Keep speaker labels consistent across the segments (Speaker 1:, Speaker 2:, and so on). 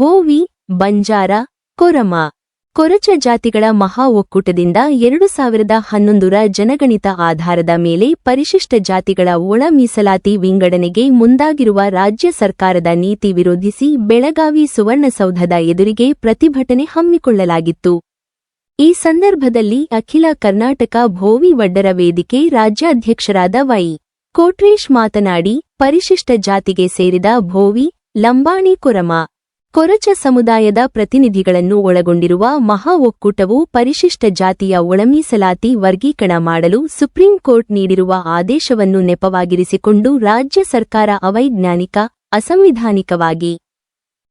Speaker 1: ಭೋವಿ ಬಂಜಾರ, ಕೊರಮ. ಕೊರಚ ಜಾತಿಗಳ ಮಹಾ ಒಕ್ಕೂಟದಿಂದ ಎರಡು ಸಾವಿರದ ಹನ್ನೊಂದರ ಜನಗಣಿತ ಆಧಾರದ ಮೇಲೆ ಪರಿಶಿಷ್ಟ ಜಾತಿಗಳ ಒಳ ಮೀಸಲಾತಿ ವಿಂಗಡಣೆಗೆ ಮುಂದಾಗಿರುವ ರಾಜ್ಯ ಸರ್ಕಾರದ ನೀತಿ ವಿರೋಧಿಸಿ ಬೆಳಗಾವಿ ಸುವರ್ಣಸೌಧದ ಎದುರಿಗೆ ಪ್ರತಿಭಟನೆ ಹಮ್ಮಿಕೊಳ್ಳಲಾಗಿತ್ತು. ಈ ಸಂದರ್ಭದಲ್ಲಿ ಅಖಿಲ ಕರ್ನಾಟಕ ಭೋವಿ ವಡ್ಡರ ವೇದಿಕೆ ರಾಜ್ಯಾಧ್ಯಕ್ಷರಾದ ವೈ. ಕೋಟ್ರೇಶ್ ಮಾತನಾಡಿ, ಪರಿಶಿಷ್ಟ ಜಾತಿಗೆ ಸೇರಿದ ಭೋವಿ, ಲಂಬಾಣಿ ಕುರಮ. ಕೊರಚ ಸಮುದಾಯದ ಪ್ರತಿನಿಧಿಗಳನ್ನು ಒಳಗೊಂಡಿರುವ ಮಹಾ ಒಕ್ಕೂಟವು ಪರಿಶಿಷ್ಟ ಜಾತಿಯ ಒಳಮೀಸಲಾತಿ ವರ್ಗೀಕರಣ ಮಾಡಲು ಸುಪ್ರೀಂ ಕೋರ್ಟ್ ನೀಡಿರುವ ಆದೇಶವನ್ನು ನೆಪವಾಗಿರಿಸಿಕೊಂಡು ರಾಜ್ಯ ಸರ್ಕಾರ ಅವೈಜ್ಞಾನಿಕ, ಅಸಂವಿಧಾನಿಕವಾಗಿ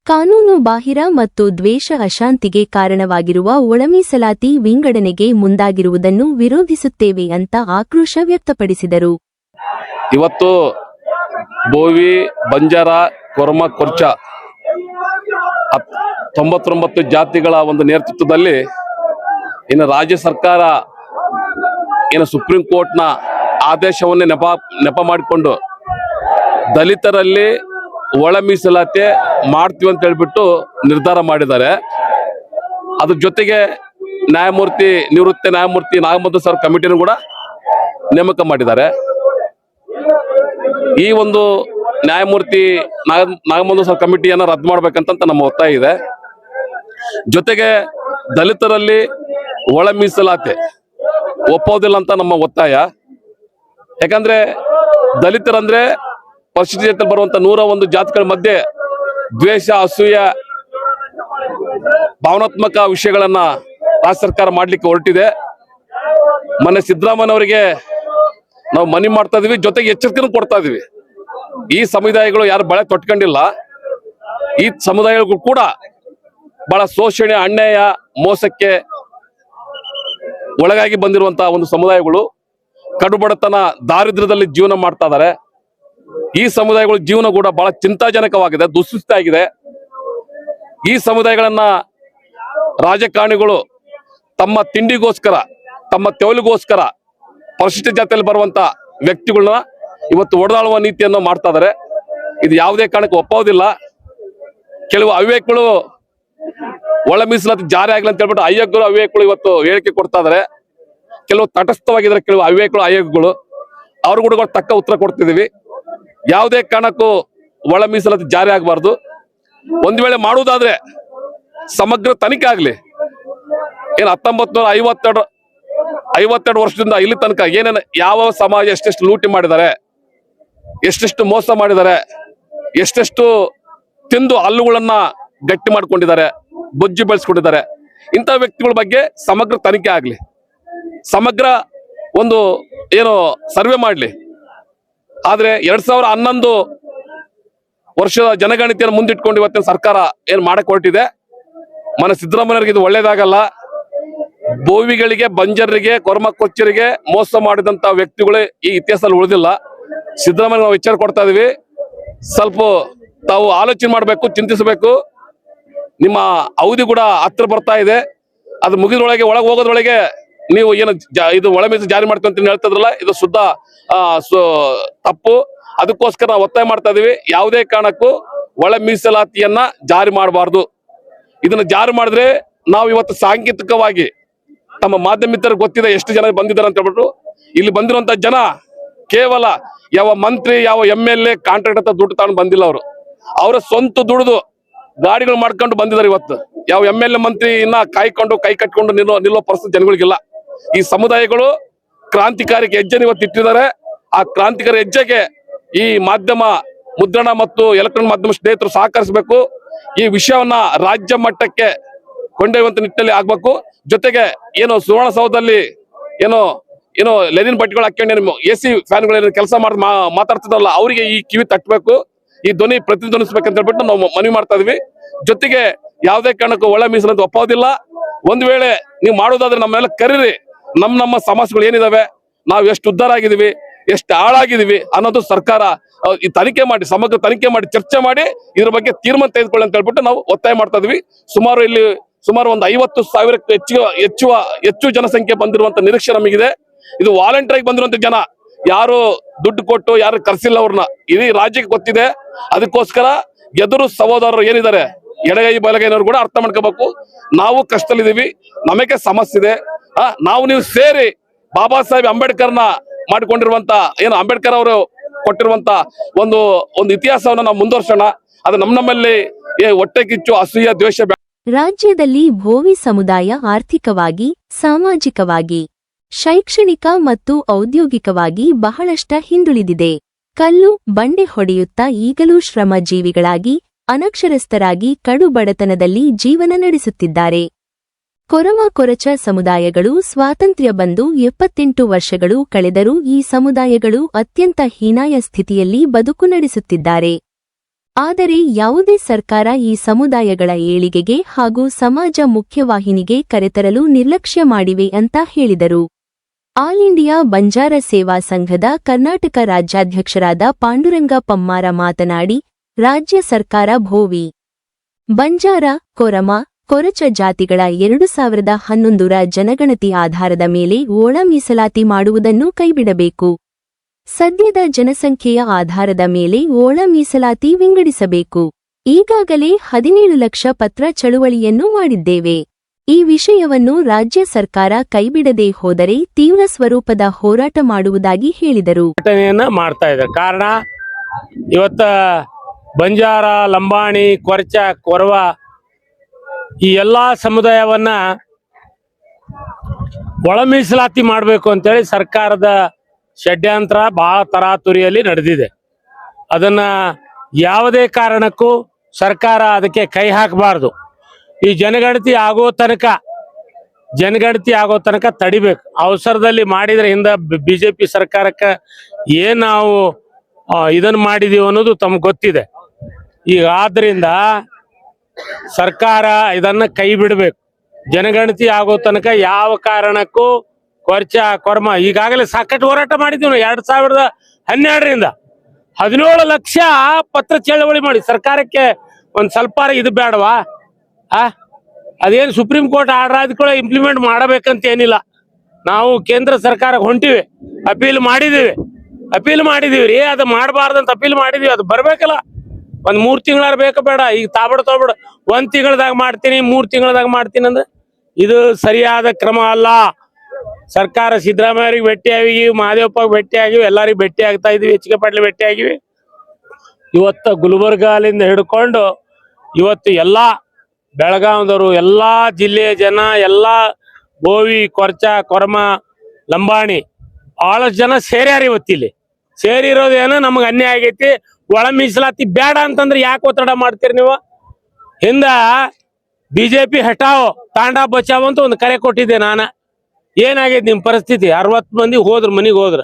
Speaker 1: ಕಾನೂನು ಬಾಹಿರ ಮತ್ತು ದ್ವೇಷ ಅಶಾಂತಿಗೆ ಕಾರಣವಾಗಿರುವ ಒಳಮೀಸಲಾತಿ ವಿಂಗಡಣೆಗೆ ಮುಂದಾಗಿರುವುದನ್ನು ವಿರೋಧಿಸುತ್ತೇವೆ ಅಂತ ಆಕ್ರೋಶ ವ್ಯಕ್ತಪಡಿಸಿದರು.
Speaker 2: ಇವತ್ತು ಬೋವಿ ಬಂಜಾರ, ಕೊರ್ಮ, ಕೊರ್ಚ ತೊಂಬತ್ತೊಂಬತ್ತು ಜಾತಿಗಳ ಒಂದು ನೇತೃತ್ವದಲ್ಲಿ ಇನ್ನು ರಾಜ್ಯ ಸರ್ಕಾರ ಏನು ಸುಪ್ರೀಂ ಕೋರ್ಟ್ನ ಆದೇಶವನ್ನೇ ನೆಪ ನೆಪ ಮಾಡಿಕೊಂಡು ದಲಿತರಲ್ಲಿ ಒಳ ಮೀಸಲಾತಿ ಮಾಡ್ತೀವಿ ಅಂತ ಹೇಳ್ಬಿಟ್ಟು ನಿರ್ಧಾರ ಮಾಡಿದ್ದಾರೆ. ಅದ್ರ ಜೊತೆಗೆ ನ್ಯಾಯಮೂರ್ತಿ, ನಿವೃತ್ತ ನ್ಯಾಯಮೂರ್ತಿ ನಾಗಮದ್ದು ಸರ್ ಕಮಿಟಿನೂ ಕೂಡ ನೇಮಕ ಮಾಡಿದ್ದಾರೆ. ಈ ಒಂದು ನ್ಯಾಯಮೂರ್ತಿ ನಾಗ ನಾಗಮಂದು ಸರ್ ಕಮಿಟಿಯನ್ನ ರದ್ದು ಮಾಡ್ಬೇಕಂತ ನಮ್ಮ ಒತ್ತಾಯ ಇದೆ. ಜೊತೆಗೆ ದಲಿತರಲ್ಲಿ ಒಳ ಮೀಸಲಾತಿ ಒಪ್ಪೋದಿಲ್ಲ ಅಂತ ನಮ್ಮ ಒತ್ತಾಯ. ಯಾಕಂದ್ರೆ ದಲಿತರಂದ್ರೆ ಪರಿಶಿಷ್ಟ ಜಾತಿಯಲ್ಲಿ ಬರುವಂತ ನೂರ ಒಂದು ಜಾತಿಗಳ ಮಧ್ಯೆ ದ್ವೇಷ, ಅಸೂಯ, ಭಾವನಾತ್ಮಕ ವಿಷಯಗಳನ್ನ ರಾಜ್ಯ ಸರ್ಕಾರ ಮಾಡ್ಲಿಕ್ಕೆ ಹೊರಟಿದೆ. ಮೊನ್ನೆ ಸಿದ್ದರಾಮಯ್ಯನವರಿಗೆ ನಾವು ಮನಿ ಮಾಡ್ತಾ ಇದೀವಿ. ಜೊತೆಗೆ ಎಚ್ಚರಿಕೆನೂ ಕೊಡ್ತಾ ಇದೀವಿ. ಈ ಸಮುದಾಯಗಳು ಯಾರು ಬಳೆ ತೊಟ್ಕೊಂಡಿಲ್ಲ, ಈ ಸಮುದಾಯಗಳು ಕೂಡ ಬಹಳ ಶೋಷಣೆ, ಅನ್ಯಾಯ, ಮೋಸಕ್ಕೆ ಒಳಗಾಗಿ ಬಂದಿರುವಂತಹ ಒಂದು ಸಮುದಾಯಗಳು ಕಡುಬಡತನ, ದಾರಿದ್ರ್ಯದಲ್ಲಿ ಜೀವನ ಮಾಡ್ತಾ ಇದಾರೆ. ಈ ಸಮುದಾಯಗಳ ಜೀವನ ಕೂಡ ಬಹಳ ಚಿಂತಾಜನಕವಾಗಿದೆ ದುಸ್ಥಿತಿಯಾಗಿದೆ ಈ ಸಮುದಾಯಗಳನ್ನ ರಾಜಕಾರಣಿಗಳು ತಮ್ಮ ತಿಂಡಿಗೋಸ್ಕರ, ತಮ್ಮ ತೆವಲಿಗೋಸ್ಕರ ಪರಿಶಿಷ್ಟ ಜಾತಿಯಲ್ಲಿ ಬರುವಂತ ವ್ಯಕ್ತಿಗಳನ್ನ ಇವತ್ತು ಒಡೆದಾಳುವ ನೀತಿಯನ್ನು ಮಾಡ್ತಾ ಇದಾರೆ. ಇದು ಯಾವುದೇ ಕಾರಣಕ್ಕೆ ಒಪ್ಪೋದಿಲ್ಲ. ಕೆಲವು ಅವಿವೇಕಗಳು ಒಳ ಮೀಸಲಾತಿ ಜಾರಿ ಆಗಲಿ ಅಂತ ಹೇಳ್ಬಿಟ್ಟು ಆಯೋಗಗಳು ಅವಿವೇಕಗಳು ಇವತ್ತು ಹೇಳಿಕೆ ಕೊಡ್ತಾ ಇದಾರೆ. ಕೆಲವು ತಟಸ್ಥವಾಗಿದ್ದಾರೆ ಕೆಲವು ಅವಿವೇಕಗಳು ಆಯೋಗಗಳು ಅವ್ರು ಕೂಡ ತಕ್ಕ ಉತ್ತರ ಕೊಡ್ತಿದೀವಿ. ಯಾವುದೇ ಕಾರಣಕ್ಕೂ ಒಳ ಮೀಸಲಾತಿ ಜಾರಿ ಆಗಬಾರ್ದು. ಒಂದ್ ವೇಳೆ ಮಾಡುವುದಾದ್ರೆ ಸಮಗ್ರ ತನಿಖೆ ಆಗಲಿ. ಏನು ಹತ್ತೊಂಬತ್ ನೂರ ಐವತ್ತೆರಡು ಐವತ್ತೆರಡು ವರ್ಷದಿಂದ ಇಲ್ಲಿ ತನಕ ಏನೇನು ಯಾವ ಸಮಾಜ ಎಷ್ಟೆಷ್ಟು ಲೂಟಿ ಮಾಡಿದ್ದಾರೆ. ಎಷ್ಟೆಷ್ಟು ಮೋಸ ಮಾಡಿದ್ದಾರೆ, ಎಷ್ಟೆಷ್ಟು ತಿಂದು ಹಲ್ಲುಗಳನ್ನ ಗಟ್ಟಿ ಮಾಡ್ಕೊಂಡಿದ್ದಾರೆ, ಬೊಜ್ಜು ಬೆಳೆಸ್ಕೊಂಡಿದ್ದಾರೆ. ಇಂಥ ವ್ಯಕ್ತಿಗಳ ಬಗ್ಗೆ ಸಮಗ್ರ ತನಿಖೆ ಆಗಲಿ. ಸಮಗ್ರ ಒಂದು ಏನು ಸರ್ವೆ ಮಾಡಲಿ. ಆದರೆ ಎರಡ್ ಸಾವಿರ ಹನ್ನೊಂದು ವರ್ಷದ ಜನಗಣತಿಯನ್ನು ಮುಂದಿಟ್ಕೊಂಡು ಇವತ್ತಿನ ಸರ್ಕಾರ ಏನು ಮಾಡಕ್ಕೆ ಹೊರಟಿದೆ? ಮನ ಸಿದ್ದರಾಮಯ್ಯರಿಗೆ ಇದು ಒಳ್ಳೇದಾಗಲ್ಲ. ಬೋವಿಗಳಿಗೆ ಬಂಜರಿಗೆ ಕೊರ್ಮ ಕೊಚ್ಚರಿಗೆ ಮೋಸ ಮಾಡಿದಂತ ವ್ಯಕ್ತಿಗಳು ಈ ಇತಿಹಾಸದಲ್ಲಿ ಉಳಿದಿಲ್ಲ. ಸಿದ್ದರಾಮಯ್ಯ ನಾವು ವಿಚಾರ ಕೊಡ್ತಾ ಇದೀವಿ. ಸ್ವಲ್ಪ ತಾವು ಆಲೋಚನೆ ಮಾಡಬೇಕು, ಚಿಂತಿಸಬೇಕು. ನಿಮ್ಮ ಅವಧಿ ಕೂಡ ಹತ್ರ ಬರ್ತಾ ಇದೆ. ಅದು ಮುಗಿದೊಳಗೆ ಒಳಗೆ ಹೋಗೋದ್ರೊಳಗೆ ನೀವು ಏನು ಇದು ಒಳ ಮೀಸಲು ಜಾರಿ ಅಂತ ಹೇಳ್ತಿದ್ರಲ್ಲ ಇದು ಶುದ್ಧ ತಪ್ಪು. ಅದಕ್ಕೋಸ್ಕರ ನಾವು ಒತ್ತಾಯ ಮಾಡ್ತಾ ಇದೀವಿ. ಯಾವುದೇ ಕಾರಣಕ್ಕೂ ಒಳ ಮೀಸಲಾತಿಯನ್ನ ಜಾರಿ ಮಾಡಬಾರ್ದು. ಇದನ್ನ ಜಾರಿ ಮಾಡಿದ್ರೆ ನಾವು ಇವತ್ತು ಸಾಂಕೇತಿಕವಾಗಿ ತಮ್ಮ ಮಾಧ್ಯಮಿತರಿಗೆ ಗೊತ್ತಿದೆ ಎಷ್ಟು ಜನ ಬಂದಿದ್ದಾರೆ ಅಂತ ಹೇಳ್ಬಿಟ್ಟು. ಇಲ್ಲಿ ಬಂದಿರುವಂತ ಜನ ಕೇವಲ ಯಾವ ಮಂತ್ರಿ, ಯಾವ ಎಂ ಎಲ್ ಎ ಕಾಂಟ್ರಾಕ್ಟ್ ಅಂತ ದುಡ್ಡು ತಗೊಂಡು ಬಂದಿಲ್ಲ ಅವರು. ಅವರ ಸ್ವಂತ ದುಡಿದು ಗಾಡಿಗಳು ಮಾಡ್ಕೊಂಡು ಬಂದಿದ್ದಾರೆ ಇವತ್ತು. ಯಾವ ಎಂ ಎಲ್ ಎ ಮಂತ್ರಿ ಇನ್ನ ಕಾಯ್ಕೊಂಡು, ಕೈ ಕಟ್ಕೊಂಡು ನಿಲ್ಲೋ ನಿಲ್ಲೋ ಪರಿಸ್ಥಿತಿ ಜನಗಳಿಗಿಲ್ಲ. ಈ ಸಮುದಾಯಗಳು ಕ್ರಾಂತಿಕಾರಿಕ ಹೆಜ್ಜೆ ಇವತ್ತು ಇಟ್ಟಿದ್ದಾರೆ. ಆ ಕ್ರಾಂತಿಕಾರಿ ಹೆಜ್ಜೆಗೆ ಈ ಮಾಧ್ಯಮ ಮುದ್ರಣ ಮತ್ತು ಎಲೆಕ್ಟ್ರಾನಿಕ್ ಮಾಧ್ಯಮ ಸ್ನೇಹಿತರು ಸಹಕರಿಸಬೇಕು. ಈ ವಿಷಯವನ್ನ ರಾಜ್ಯ ಮಟ್ಟಕ್ಕೆ ಕೊಂಡೊಯ್ಯುವಂತ ನಿಟ್ಟಿನಲ್ಲಿ ಆಗ್ಬೇಕು. ಜೊತೆಗೆ ಏನು ಸುವರ್ಣಸೌಧದಲ್ಲಿ ಏನೋ ಏನೋ ಲೆನಿನ್ ಬಟ್ಟೆಗಳು ಹಾಕೊಂಡು ಎ ಸಿ ಫ್ಯಾನ್ಗಳು ಕೆಲಸ ಮಾಡಿ ಮಾತಾಡ್ತಿದ್ರಲ್ಲ, ಅವರಿಗೆ ಈ ಕಿವಿ ತಟ್ಟಬೇಕು ಈ ಧ್ವನಿ ಪ್ರತಿಧ್ವನಿಸ್ಬೇಕಂತ ಹೇಳ್ಬಿಟ್ಟು ನಾವು ಮನವಿ ಮಾಡ್ತಾ ಇದ್ವಿ. ಜೊತೆಗೆ ಯಾವುದೇ ಕಾರಣಕ್ಕೂ ಒಳ್ಳೆ ಮೀಸಲಂತ ಒಪ್ಪೋದಿಲ್ಲ. ಒಂದ್ ವೇಳೆ ನೀವು ಮಾಡೋದಾದ್ರೆ ನಮ್ಮೆಲ್ಲ ಕರೀರಿ. ನಮ್ಮ ನಮ್ಮ ಸಮಸ್ಯೆಗಳು ಏನಿದಾವೆ, ನಾವು ಎಷ್ಟು ಉದ್ದಾರ ಆಗಿದೀವಿ, ಎಷ್ಟು ಹಾಳಾಗಿದೀವಿ ಅನ್ನೋದು ಸರ್ಕಾರ ಈ ತನಿಖೆ ಮಾಡಿ, ಸಮಗ್ರ ತನಿಖೆ ಮಾಡಿ, ಚರ್ಚೆ ಮಾಡಿ ಇದ್ರ ಬಗ್ಗೆ ತೀರ್ಮಾನ ತೆಗೆದುಕೊಳ್ಳಿ ಅಂತ ಹೇಳ್ಬಿಟ್ಟು ನಾವು ಒತ್ತಾಯ ಮಾಡ್ತಾ ಇದ್ವಿ. ಸುಮಾರು ಇಲ್ಲಿ ಸುಮಾರು ಒಂದು ಐವತ್ತು ಸಾವಿರಕ್ಕೂ ಹೆಚ್ಚು ಹೆಚ್ಚುವ, ಹೆಚ್ಚು ಜನಸಂಖ್ಯೆ ಬಂದಿರುವಂತ ನಿರೀಕ್ಷೆ ನಮಗಿದೆ. ಇದು ವಾಲಂಟಿಯರ್ ಬಂದಿರುವಂತ ಜನ. ಯಾರು ದುಡ್ಡು ಕೊಟ್ಟು, ಯಾರು ಕರ್ಸಿಲ್ಲ ಅವ್ರನ್ನ ಇಡೀ ರಾಜ್ಯಕ್ಕೆ ಗೊತ್ತಿದೆ. ಅದಕ್ಕೋಸ್ಕರ ಎದುರು ಸಹೋದರರು ಏನಿದ್ದಾರೆ, ಎಡಗೈ ಬಲಗೈನವ್ರು ಕೂಡ ಅರ್ಥ ಮಾಡ್ಕೋಬೇಕು. ನಾವು ಕಷ್ಟದಲ್ಲಿದ್ದೀವಿ, ನಮಗೆ ಸಮಸ್ಯೆ ಇದೆ. ನಾವು ನೀವು ಸೇರಿ ಬಾಬಾ ಸಾಹೇಬ್ ಅಂಬೇಡ್ಕರ್ನ ಮಾಡಿಕೊಂಡಿರುವಂತ, ಏನು ಅಂಬೇಡ್ಕರ್ ಅವರು ಕೊಟ್ಟಿರುವಂತ ಒಂದು ಒಂದು ಇತಿಹಾಸವನ್ನು ನಾವು ಮುಂದುವರ್ಸೋಣ. ಅದು ನಮ್ಮ ನಮ್ಮಲ್ಲಿ ಹೊಟ್ಟೆ ಕಿಚ್ಚು, ಅಸೂಯ, ದ್ವೇಷ
Speaker 1: ರಾಜ್ಯದಲ್ಲಿ ಭೋವಿ ಸಮುದಾಯ ಆರ್ಥಿಕವಾಗಿ, ಸಾಮಾಜಿಕವಾಗಿ ಶೈಕ್ಷಣಿಕ ಮತ್ತು ಔದ್ಯೋಗಿಕವಾಗಿ ಬಹಳಷ್ಟ ಹಿಂದುಳಿದಿದೆ. ಕಲ್ಲು ಬಂಡೆ ಹೊಡೆಯುತ್ತಾ ಈಗಲೂ ಶ್ರಮಜೀವಿಗಳಾಗಿ, ಅನಕ್ಷರಸ್ಥರಾಗಿ ಕಡು ಬಡತನದಲ್ಲಿ ಜೀವನ ನಡೆಸುತ್ತಿದ್ದಾರೆ. ಕೊರವ ಕೊರಚ ಸಮುದಾಯಗಳು ಸ್ವಾತಂತ್ರ್ಯ ಬಂದು ಎಪ್ಪತ್ತೆಂಟು ವರ್ಷಗಳು ಕಳೆದರೂ ಈ ಸಮುದಾಯಗಳು ಅತ್ಯಂತ ಹೀನಾಯ ಸ್ಥಿತಿಯಲ್ಲಿ ಬದುಕು ನಡೆಸುತ್ತಿದ್ದಾರೆ. ಆದರೆ ಯಾವುದೇ ಸರ್ಕಾರ ಈ ಸಮುದಾಯಗಳ ಏಳಿಗೆಗೆ ಹಾಗೂ ಸಮಾಜ ಮುಖ್ಯವಾಹಿನಿಗೆ ಕರೆತರಲು ನಿರ್ಲಕ್ಷ್ಯ ಮಾಡಿವೆ ಅಂತ ಹೇಳಿದರು. ಆಲ್ ಇಂಡಿಯಾ ಬಂಜಾರ ಸೇವಾ ಸಂಘದ ಕರ್ನಾಟಕ ರಾಜ್ಯಾಧ್ಯಕ್ಷರಾದ ಪಾಂಡುರಂಗ ಪಮ್ಮಾರ ಮಾತನಾಡಿ, ರಾಜ್ಯ ಸರ್ಕಾರ ಭೋವಿ. ಬಂಜಾರ, ಕೊರಮ, ಕೊರಚ ಜಾತಿಗಳ ಎರಡು ಸಾವಿರದ ಹನ್ನೊಂದರ ಜನಗಣತಿ ಆಧಾರದ ಮೇಲೆ ಒಳ ಮೀಸಲಾತಿ ಮಾಡುವುದನ್ನು ಕೈಬಿಡಬೇಕು. ಸದ್ಯದ ಜನಸಂಖ್ಯೆಯ ಆಧಾರದ ಮೇಲೆ ಒಳ ಮೀಸಲಾತಿ ವಿಂಗಡಿಸಬೇಕು. ಈಗಾಗಲೇ ಹದಿನೇಳು ಲಕ್ಷ ಪತ್ರ ಚಳುವಳಿಯನ್ನು ಮಾಡಿದ್ದೇವೆ. ಈ ವಿಷಯವನ್ನು ರಾಜ್ಯ ಸರ್ಕಾರ ಕೈಬಿಡದೆ ಹೋದರೆ ತೀವ್ರ ಸ್ವರೂಪದ ಹೋರಾಟ ಮಾಡುವುದಾಗಿ ಹೇಳಿದರು.
Speaker 3: ಘಟನೆಯನ್ನ ಮಾಡ್ತಾ ಇದ್ದಾರೆ. ಕಾರಣ, ಇವತ್ತ ಬಂಜಾರ, ಲಂಬಾಣಿ, ಕೊರಚ, ಕೊರವ ಈ ಎಲ್ಲಾ ಸಮುದಾಯವನ್ನ ಒಳ ಮೀಸಲಾತಿ ಮಾಡಬೇಕು ಅಂತೇಳಿ ಸರ್ಕಾರದ ಷಡ್ಯಂತ್ರ ಬಹಳ ತರಾತುರಿಯಲ್ಲಿ ನಡೆದಿದೆ. ಅದನ್ನ ಯಾವುದೇ ಕಾರಣಕ್ಕೂ ಸರ್ಕಾರ ಅದಕ್ಕೆ ಕೈ ಹಾಕಬಾರ್ದು. ಈ ಜನಗಣತಿ ಆಗೋ ತನಕ, ಜನಗಣತಿ ಆಗೋ ತನಕ ತಡಿಬೇಕು. ಅವಸರದಲ್ಲಿ ಮಾಡಿದ್ರೆ ಹಿಂದ ಬಿಜೆಪಿ ಸರ್ಕಾರಕ್ಕೆ ಏನ್ ನಾವು ಇದನ್ ಇದನ್ನ ಮಾಡಿದೀವಿ ಅನ್ನೋದು ತಮ್ಗೆ ಗೊತ್ತಿದೆ. ಈಗ ಆದ್ರಿಂದ ಸರ್ಕಾರ ಇದನ್ನ ಕೈ ಬಿಡಬೇಕು. ಜನಗಣತಿ ಆಗೋ ತನಕ ಯಾವ ಕಾರಣಕ್ಕೂ ಕೊರ್ಚ, ಕೊರ್ಮ, ಈಗಾಗಲೇ ಸಾಕಷ್ಟು ಹೋರಾಟ ಮಾಡಿದ್ದೀವಿ ಎರಡ್ ಸಾವಿರದ ಹನ್ನೆರಡರಿಂದ. ಹದಿನೇಳು ಲಕ್ಷ ಪತ್ರ ಚಳವಳಿ ಮಾಡಿ ಸರ್ಕಾರಕ್ಕೆ ಒಂದ್ ಸ್ವಲ್ಪ ಇದು ಬೇಡವಾ? ಆ ಅದೇನು ಸುಪ್ರೀಂ ಕೋರ್ಟ್ ಆರ್ಡರ್ ಆದ ಕೂಡ ಇಂಪ್ಲಿಮೆಂಟ್ ಮಾಡಬೇಕಂತ ಏನಿಲ್ಲ. ನಾವು ಕೇಂದ್ರ ಸರ್ಕಾರಕ್ಕೆ ಹೊಂಟಿವಿ, ಅಪೀಲ್ ಮಾಡಿದೀವಿ. ಅಪೀಲ್ ಮಾಡಿದೀವಿ ರೀ ಅದು ಮಾಡಬಾರ್ದಂತ ಅಪೀಲ್ ಮಾಡಿದೀವಿ, ಅದು ಬರ್ಬೇಕಲ್ಲ. ಒಂದ್ ಮೂರ್ ತಿಂಗಳಾರ ಬೇಕು ಬೇಡ, ಈಗ ತಾಬಡ ತೋಬಡ, ಒಂದ್ ತಿಂಗಳದಾಗ ಮಾಡ್ತೀನಿ, ಮೂರ್ ತಿಂಗಳದಾಗ ಮಾಡ್ತೀನಿ ಅಂದ್ರೆ ಇದು ಸರಿಯಾದ ಕ್ರಮ ಅಲ್ಲ. ಸರ್ಕಾರ ಸಿದ್ದರಾಮಯ್ಯರಿಗೆ ಭೇಟಿ ಆಗಿವಿ ಮಹಾದೇವಪ್ಪ ಭೇಟಿ ಆಗಿವಿ, ಎಲ್ಲರಿಗೂ ಭೇಟಿ ಆಗ್ತಾ ಇದೀವಿ ಹೆಚ್ಚಿಗೆ ಕೆ ಪಾಟೀಲ್ ಭೇಟಿ ಆಗಿವಿ. ಇವತ್ತು ಗುಲ್ಬರ್ಗಾಲಿಂದ ಹಿಡ್ಕೊಂಡು ಇವತ್ತು ಎಲ್ಲಾ ಬೆಳಗಾವದವರು ಎಲ್ಲಾ ಜಿಲ್ಲೆಯ ಜನ, ಎಲ್ಲಾ ಗೋವಿ, ಕೊರ್ಚ, ಕೊರ್ಮ, ಲಂಬಾಣಿ ಬಹಳಷ್ಟು ಜನ ಸೇರ್ಯಾರ ಇವತ್ತಿಲ್ಲಿ ಸೇರಿರೋದೇನು ನಮಗ್ ಅನ್ಯಾಯ ಆಗೈತಿ, ಒಳ ಮೀಸಲಾತಿ ಬೇಡ ಅಂತಂದ್ರೆ ಯಾಕೆ ಒತ್ತಡ ಮಾಡ್ತೀರಿ ನೀವು? ಹಿಂದ ಬಿಜೆಪಿ ಹಟಾವ್ ತಾಂಡಾ ಬಚಾವ್ ಅಂತ ಒಂದು ಕರೆ ಕೊಟ್ಟಿದ್ದೆ ನಾನ. ಏನಾಗೈತಿ ನಿಮ್ ಪರಿಸ್ಥಿತಿ? ಅರವತ್ ಮಂದಿ ಹೋದ್ರ, ಮನಿಗ್ ಹೋದ್ರ.